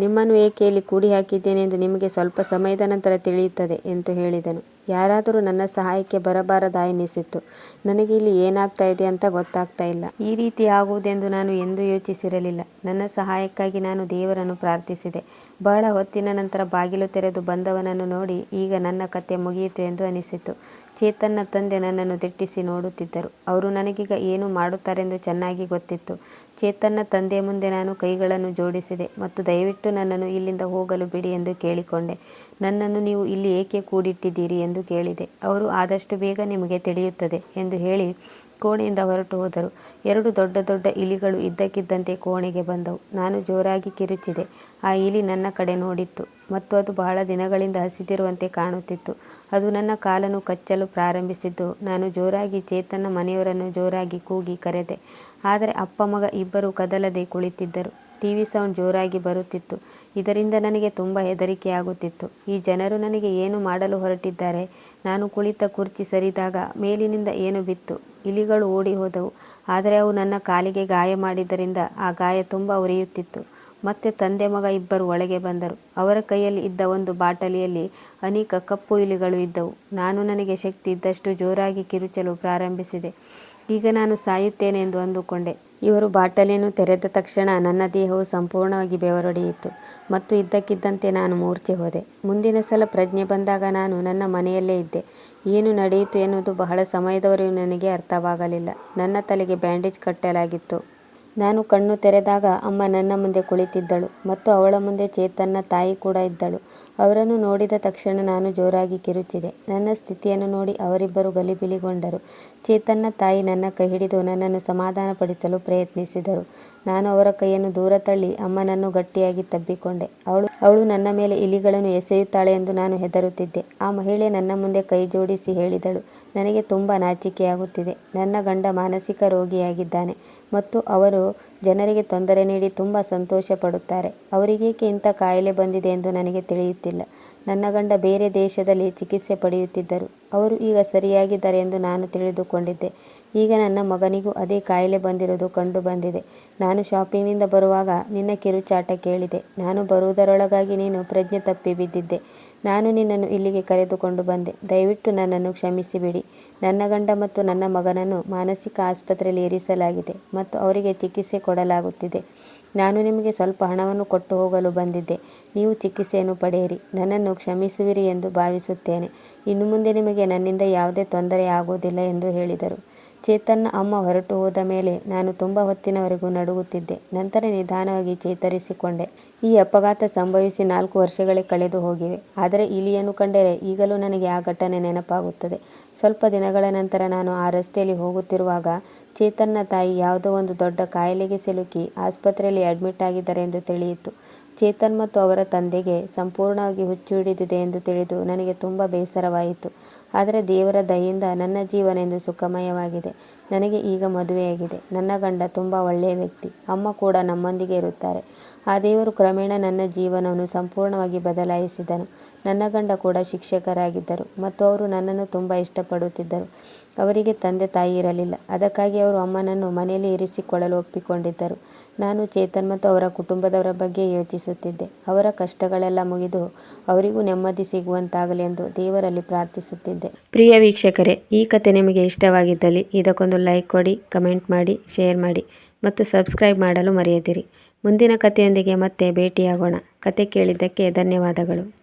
ನಿಮ್ಮನ್ನು ಏಕೆ ಇಲ್ಲಿ ಕೂಡಿ ಹಾಕಿದ್ದೇನೆ ಎಂದು ನಿಮಗೆ ಸ್ವಲ್ಪ ಸಮಯದ ನಂತರ ತಿಳಿಯುತ್ತದೆ ಎಂದು ಹೇಳಿದನು. ಯಾರಾದರೂ ನನ್ನ ಸಹಾಯಕ್ಕೆ ಬರಬಾರದಾ ಎನಿಸಿತ್ತು. ನನಗೆ ಇಲ್ಲಿ ಏನಾಗ್ತಾ ಇದೆ ಅಂತ ಗೊತ್ತಾಗ್ತಾ ಇಲ್ಲ. ಈ ರೀತಿ ಆಗುವುದೆಂದು ನಾನು ಎಂದೂ ಯೋಚಿಸಿರಲಿಲ್ಲ. ನನ್ನ ಸಹಾಯಕ್ಕಾಗಿ ನಾನು ದೇವರನ್ನು ಪ್ರಾರ್ಥಿಸಿದೆ. ಬಹಳ ಹೊತ್ತಿನ ನಂತರ ಬಾಗಿಲು ತೆರೆದು ಬಂದವನನ್ನು ನೋಡಿ ಈಗ ನನ್ನ ಕತೆ ಮುಗಿಯಿತು ಎಂದು ಅನಿಸಿತು. ಚೇತನ್ನ ತಂದೆ ನನ್ನನ್ನು ದಿಟ್ಟಿಸಿ ನೋಡುತ್ತಿದ್ದರು. ಅವರು ನನಗೀಗ ಏನು ಮಾಡುತ್ತಾರೆಂದು ಚೆನ್ನಾಗಿ ಗೊತ್ತಿತ್ತು. ಚೇತನ್ನ ತಂದೆ ಮುಂದೆ ನಾನು ಕೈಗಳನ್ನು ಜೋಡಿಸಿದೆ ಮತ್ತು ದಯವಿಟ್ಟು ನನ್ನನ್ನು ಇಲ್ಲಿಂದ ಹೋಗಲು ಬಿಡಿ ಎಂದು ಕೇಳಿಕೊಂಡೆ. ನನ್ನನ್ನು ನೀವು ಇಲ್ಲಿ ಏಕೆ ಕೂಡಿಟ್ಟಿದ್ದೀರಿ ಎಂದು ಕೇಳಿದೆ. ಅವರು, ಆದಷ್ಟು ಬೇಗ ನಿಮಗೆ ತಿಳಿಯುತ್ತದೆ ಎಂದು ಹೇಳಿ ಕೋಣೆಯಿಂದ ಹೊರಟು ಹೋದರು. ಎರಡು ದೊಡ್ಡ ದೊಡ್ಡ ಇಲಿಗಳು ಇದ್ದಕ್ಕಿದ್ದಂತೆ ಕೋಣೆಗೆ ಬಂದವು. ನಾನು ಜೋರಾಗಿ ಕಿರುಚಿದೆ. ಆ ಇಲಿ ನನ್ನ ಕಡೆ ನೋಡಿತ್ತು. ಮತ್ತು ಅದು ಬಹಳ ದಿನಗಳಿಂದ ಹಸಿದಿರುವಂತೆ ಕಾಣುತ್ತಿತ್ತು. ಅದು ನನ್ನ ಕಾಲನ್ನು ಕಚ್ಚಲು ಪ್ರಾರಂಭಿಸಿದ್ದು. ನಾನು ಜೋರಾಗಿ ಚೇತನ ಮನೆಯವರನ್ನು ಜೋರಾಗಿ ಕೂಗಿ ಕರೆದೆ. ಆದರೆ ಅಪ್ಪ ಮಗ ಇಬ್ಬರು ಕದಲದೆ ಕುಳಿತಿದ್ದರು. ಟಿವಿ ಸೌಂಡ್ ಜೋರಾಗಿ ಬರುತ್ತಿತ್ತು. ಇದರಿಂದ ನನಗೆ ತುಂಬ ಹೆದರಿಕೆಯಾಗುತ್ತಿತ್ತು. ಈ ಜನರು ನನಗೆ ಏನು ಮಾಡಲು ಹೊರಟಿದ್ದಾರೆ? ನಾನು ಕುಳಿತ ಕುರ್ಚಿ ಸರಿದಾಗ ಮೇಲಿನಿಂದ ಏನು ಬಿತ್ತು? ಇಲಿಗಳು ಓಡಿ ಹೋದವು. ಆದರೆ ಅವು ನನ್ನ ಕಾಲಿಗೆ ಗಾಯ ಮಾಡಿದ್ದರಿಂದ ಆ ಗಾಯ ತುಂಬ ಉರಿಯುತ್ತಿತ್ತು. ಮತ್ತೆ ತಂದೆ ಮಗ ಇಬ್ಬರು ಒಳಗೆ ಬಂದರು. ಅವರ ಕೈಯಲ್ಲಿ ಇದ್ದ ಒಂದು ಬಾಟಲಿಯಲ್ಲಿ ಅನೇಕ ಕಪ್ಪು ಇಲಿಗಳು ಇದ್ದವು. ನಾನು ನನಗೆ ಶಕ್ತಿ ಇದ್ದಷ್ಟು ಜೋರಾಗಿ ಕಿರುಚಲು ಪ್ರಾರಂಭಿಸಿದೆ. ಈಗ ನಾನು ಸಾಯುತ್ತೇನೆ ಎಂದು ಅಂದುಕೊಂಡೆ. ಇವರು ಬಾಟಲಿಯನ್ನು ತೆರೆದ ತಕ್ಷಣ ನನ್ನ ದೇಹವು ಸಂಪೂರ್ಣವಾಗಿ ಬೆವರೊಡೆಯಿತು ಮತ್ತು ಇದ್ದಕ್ಕಿದ್ದಂತೆ ನಾನು ಮೂರ್ಛೆ ಹೋದೆ. ಮುಂದಿನ ಸಲ ಪ್ರಜ್ಞೆ ಬಂದಾಗ ನಾನು ನನ್ನ ಮನೆಯಲ್ಲೇ ಇದ್ದೆ. ಏನು ನಡೆಯಿತು ಎನ್ನುವುದು ಬಹಳ ಸಮಯದವರೆಗೂ ನನಗೆ ಅರ್ಥವಾಗಲಿಲ್ಲ. ನನ್ನ ತಲೆಗೆ ಬ್ಯಾಂಡೇಜ್ ಕಟ್ಟಲಾಗಿತ್ತು. ನಾನು ಕಣ್ಣು ತೆರೆದಾಗ ಅಮ್ಮ ನನ್ನ ಮುಂದೆ ಕುಳಿತಿದ್ದಳು ಮತ್ತು ಅವಳ ಮುಂದೆ ಚೇತನ್ನ ತಾಯಿ ಕೂಡ ಇದ್ದಳು. ಅವರನ್ನು ನೋಡಿದ ತಕ್ಷಣ ನಾನು ಜೋರಾಗಿ ಕಿರುಚಿದೆ. ನನ್ನ ಸ್ಥಿತಿಯನ್ನು ನೋಡಿ ಅವರಿಬ್ಬರು ಗಲಿಬಿಲಿಗೊಂಡರು. ಚೇತನ್ನ ತಾಯಿ ನನ್ನ ಕೈ ಹಿಡಿದು ನನ್ನನ್ನು ಸಮಾಧಾನಪಡಿಸಲು ಪ್ರಯತ್ನಿಸಿದರು. ನಾನು ಅವರ ಕೈಯನ್ನು ದೂರ ತಳ್ಳಿ ಅಮ್ಮನನ್ನು ಗಟ್ಟಿಯಾಗಿ ತಬ್ಬಿಕೊಂಡೆ. ಅವಳು ಅವಳು ನನ್ನ ಮೇಲೆ ಇಲಿಗಳನ್ನು ಎಸೆಯುತ್ತಾಳೆ ಎಂದು ನಾನು ಹೆದರುತ್ತಿದ್ದೆ. ಆ ಮಹಿಳೆ ನನ್ನ ಮುಂದೆ ಕೈ ಜೋಡಿಸಿ ಹೇಳಿದಳು, ನನಗೆ ತುಂಬ ನಾಚಿಕೆಯಾಗುತ್ತಿದೆ. ನನ್ನ ಗಂಡ ಮಾನಸಿಕ ರೋಗಿಯಾಗಿದ್ದಾನೆ ಮತ್ತು ಅವರು ಜನರಿಗೆ ತೊಂದರೆ ನೀಡಿ ತುಂಬ ಸಂತೋಷ ಪಡುತ್ತಾರೆ ಅವರಿಗೇಕೆ ಇಂಥ ಕಾಯಿಲೆ ಬಂದಿದೆ ಎಂದು ನನಗೆ ತಿಳಿಯುತ್ತಿಲ್ಲ. ನನ್ನ ಗಂಡ ಬೇರೆ ದೇಶದಲ್ಲಿ ಚಿಕಿತ್ಸೆ ಪಡೆಯುತ್ತಿದ್ದರು. ಅವರು ಈಗ ಸರಿಯಾಗಿದ್ದಾರೆ ಎಂದು ನಾನು ತಿಳಿದುಕೊಂಡಿದ್ದೆ. ಈಗ ನನ್ನ ಮಗನಿಗೂ ಅದೇ ಕಾಯಿಲೆ ಬಂದಿರುವುದು ಕಂಡು ಬಂದಿದೆ. ನಾನು ಶಾಪಿಂಗ್ನಿಂದ ಬರುವಾಗ ನಿನ್ನ ಕಿರುಚಾಟ ಕೇಳಿದೆ. ನಾನು ಬರುವುದರೊಳಗಾಗಿ ನೀನು ಪ್ರಜ್ಞೆ ತಪ್ಪಿ ಬಿದ್ದಿದ್ದೆ. ನಾನು ನಿನ್ನನ್ನು ಇಲ್ಲಿಗೆ ಕರೆದುಕೊಂಡು ಬಂದೆ. ದಯವಿಟ್ಟು ನನ್ನನ್ನು ಕ್ಷಮಿಸಿಬಿಡಿ. ನನ್ನ ಗಂಡ ಮತ್ತು ನನ್ನ ಮಗನನ್ನು ಮಾನಸಿಕ ಆಸ್ಪತ್ರೆಯಲ್ಲಿ ಇರಿಸಲಾಗಿದೆ ಮತ್ತು ಅವರಿಗೆ ಚಿಕಿತ್ಸೆ ಕೊಡಲಾಗುತ್ತಿದೆ. ನಾನು ನಿಮಗೆ ಸ್ವಲ್ಪ ಹಣವನ್ನು ಕೊಟ್ಟು ಹೋಗಲು ಬಂದಿದ್ದೆ. ನೀವು ಚಿಕಿತ್ಸೆಯನ್ನು ಪಡೆಯಿರಿ. ನನ್ನನ್ನು ಕ್ಷಮಿಸುವಿರಿ ಎಂದು ಭಾವಿಸುತ್ತೇನೆ. ಇನ್ನು ಮುಂದೆ ನಿಮಗೆ ನನ್ನಿಂದ ಯಾವುದೇ ತೊಂದರೆ ಆಗುವುದಿಲ್ಲ ಎಂದು ಹೇಳಿದರು. ಚೇತನ್ನ ಅಮ್ಮ ಹೊರಟು ಹೋದ ಮೇಲೆ ನಾನು ತುಂಬ ಹೊತ್ತಿನವರೆಗೂ ನಡುಗುತ್ತಿದ್ದೆ. ನಂತರ ನಿಧಾನವಾಗಿ ಚೇತರಿಸಿಕೊಂಡೆ. ಈ ಅಪಘಾತ ಸಂಭವಿಸಿ ನಾಲ್ಕು ವರ್ಷಗಳೇ ಕಳೆದು ಹೋಗಿವೆ ಆದರೆ ಇಲಿಯನ್ನು ಕಂಡರೆ ಈಗಲೂ ನನಗೆ ಆ ಘಟನೆ ನೆನಪಾಗುತ್ತದೆ. ಸ್ವಲ್ಪ ದಿನಗಳ ನಂತರ ನಾನು ಆ ರಸ್ತೆಯಲ್ಲಿ ಹೋಗುತ್ತಿರುವಾಗ ಚೇತನ್ನ ತಾಯಿ ಯಾವುದೋ ಒಂದು ದೊಡ್ಡ ಕಾಯಿಲೆಗೆ ಸಿಲುಕಿ ಆಸ್ಪತ್ರೆಯಲ್ಲಿ ಅಡ್ಮಿಟ್ ಆಗಿದ್ದಾರೆ ಎಂದು ತಿಳಿಯಿತು. ಚೇತನ್ ಮತ್ತು ಅವರ ತಂದೆಗೆ ಸಂಪೂರ್ಣವಾಗಿ ಹುಚ್ಚು ಹಿಡಿದಿದೆ ಎಂದು ತಿಳಿದು ನನಗೆ ತುಂಬ ಬೇಸರವಾಯಿತು. ಆದರೆ ದೇವರ ದಯೆಯಿಂದ ನನ್ನ ಜೀವನ ಎಂದು ಸುಖಮಯವಾಗಿದೆ. ನನಗೆ ಈಗ ಮದುವೆಯಾಗಿದೆ. ನನ್ನ ಗಂಡ ತುಂಬ ಒಳ್ಳೆಯ ವ್ಯಕ್ತಿ. ಅಮ್ಮ ಕೂಡ ನಮ್ಮೊಂದಿಗೆ ಇರುತ್ತಾರೆ. ಆ ದೇವರು ಕ್ರಮೇಣ ನನ್ನ ಜೀವನವನ್ನು ಸಂಪೂರ್ಣವಾಗಿ ಬದಲಾಯಿಸಿದನು. ನನ್ನ ಗಂಡ ಕೂಡ ಶಿಕ್ಷಕರಾಗಿದ್ದರು ಮತ್ತು ಅವರು ನನ್ನನ್ನು ತುಂಬ ಇಷ್ಟಪಡುತ್ತಿದ್ದರು. ಅವರಿಗೆ ತಂದೆ ತಾಯಿ ಇರಲಿಲ್ಲ. ಅದಕ್ಕಾಗಿ ಅವರು ಅಮ್ಮನನ್ನು ಮನೆಯಲ್ಲಿ ಇರಿಸಿಕೊಳ್ಳಲು ಒಪ್ಪಿಕೊಂಡಿದ್ದರು. ನಾನು ಚೇತನ್ ಮತ್ತು ಅವರ ಕುಟುಂಬದವರ ಬಗ್ಗೆ ಯೋಚಿಸುತ್ತಿದ್ದೆ. ಅವರ ಕಷ್ಟಗಳೆಲ್ಲ ಮುಗಿದು ಅವರಿಗೂ ನೆಮ್ಮದಿ ಸಿಗುವಂತಾಗಲಿ ಎಂದು ದೇವರಲ್ಲಿ ಪ್ರಾರ್ಥಿಸುತ್ತಿದ್ದೆ. ಪ್ರಿಯ ವೀಕ್ಷಕರೇ, ಈ ಕತೆ ನಿಮಗೆ ಇಷ್ಟವಾಗಿದ್ದಲ್ಲಿ ಇದಕ್ಕೊಂದು ಲೈಕ್ ಕೊಡಿ, ಕಮೆಂಟ್ ಮಾಡಿ, ಶೇರ್ ಮಾಡಿ ಮತ್ತು ಸಬ್ಸ್ಕ್ರೈಬ್ ಮಾಡಲು ಮರೆಯದಿರಿ. ಮುಂದಿನ ಕಥೆಯೊಂದಿಗೆ ಮತ್ತೆ ಭೇಟಿಯಾಗೋಣ. ಕತೆ ಕೇಳಿದ್ದಕ್ಕೆ ಧನ್ಯವಾದಗಳು.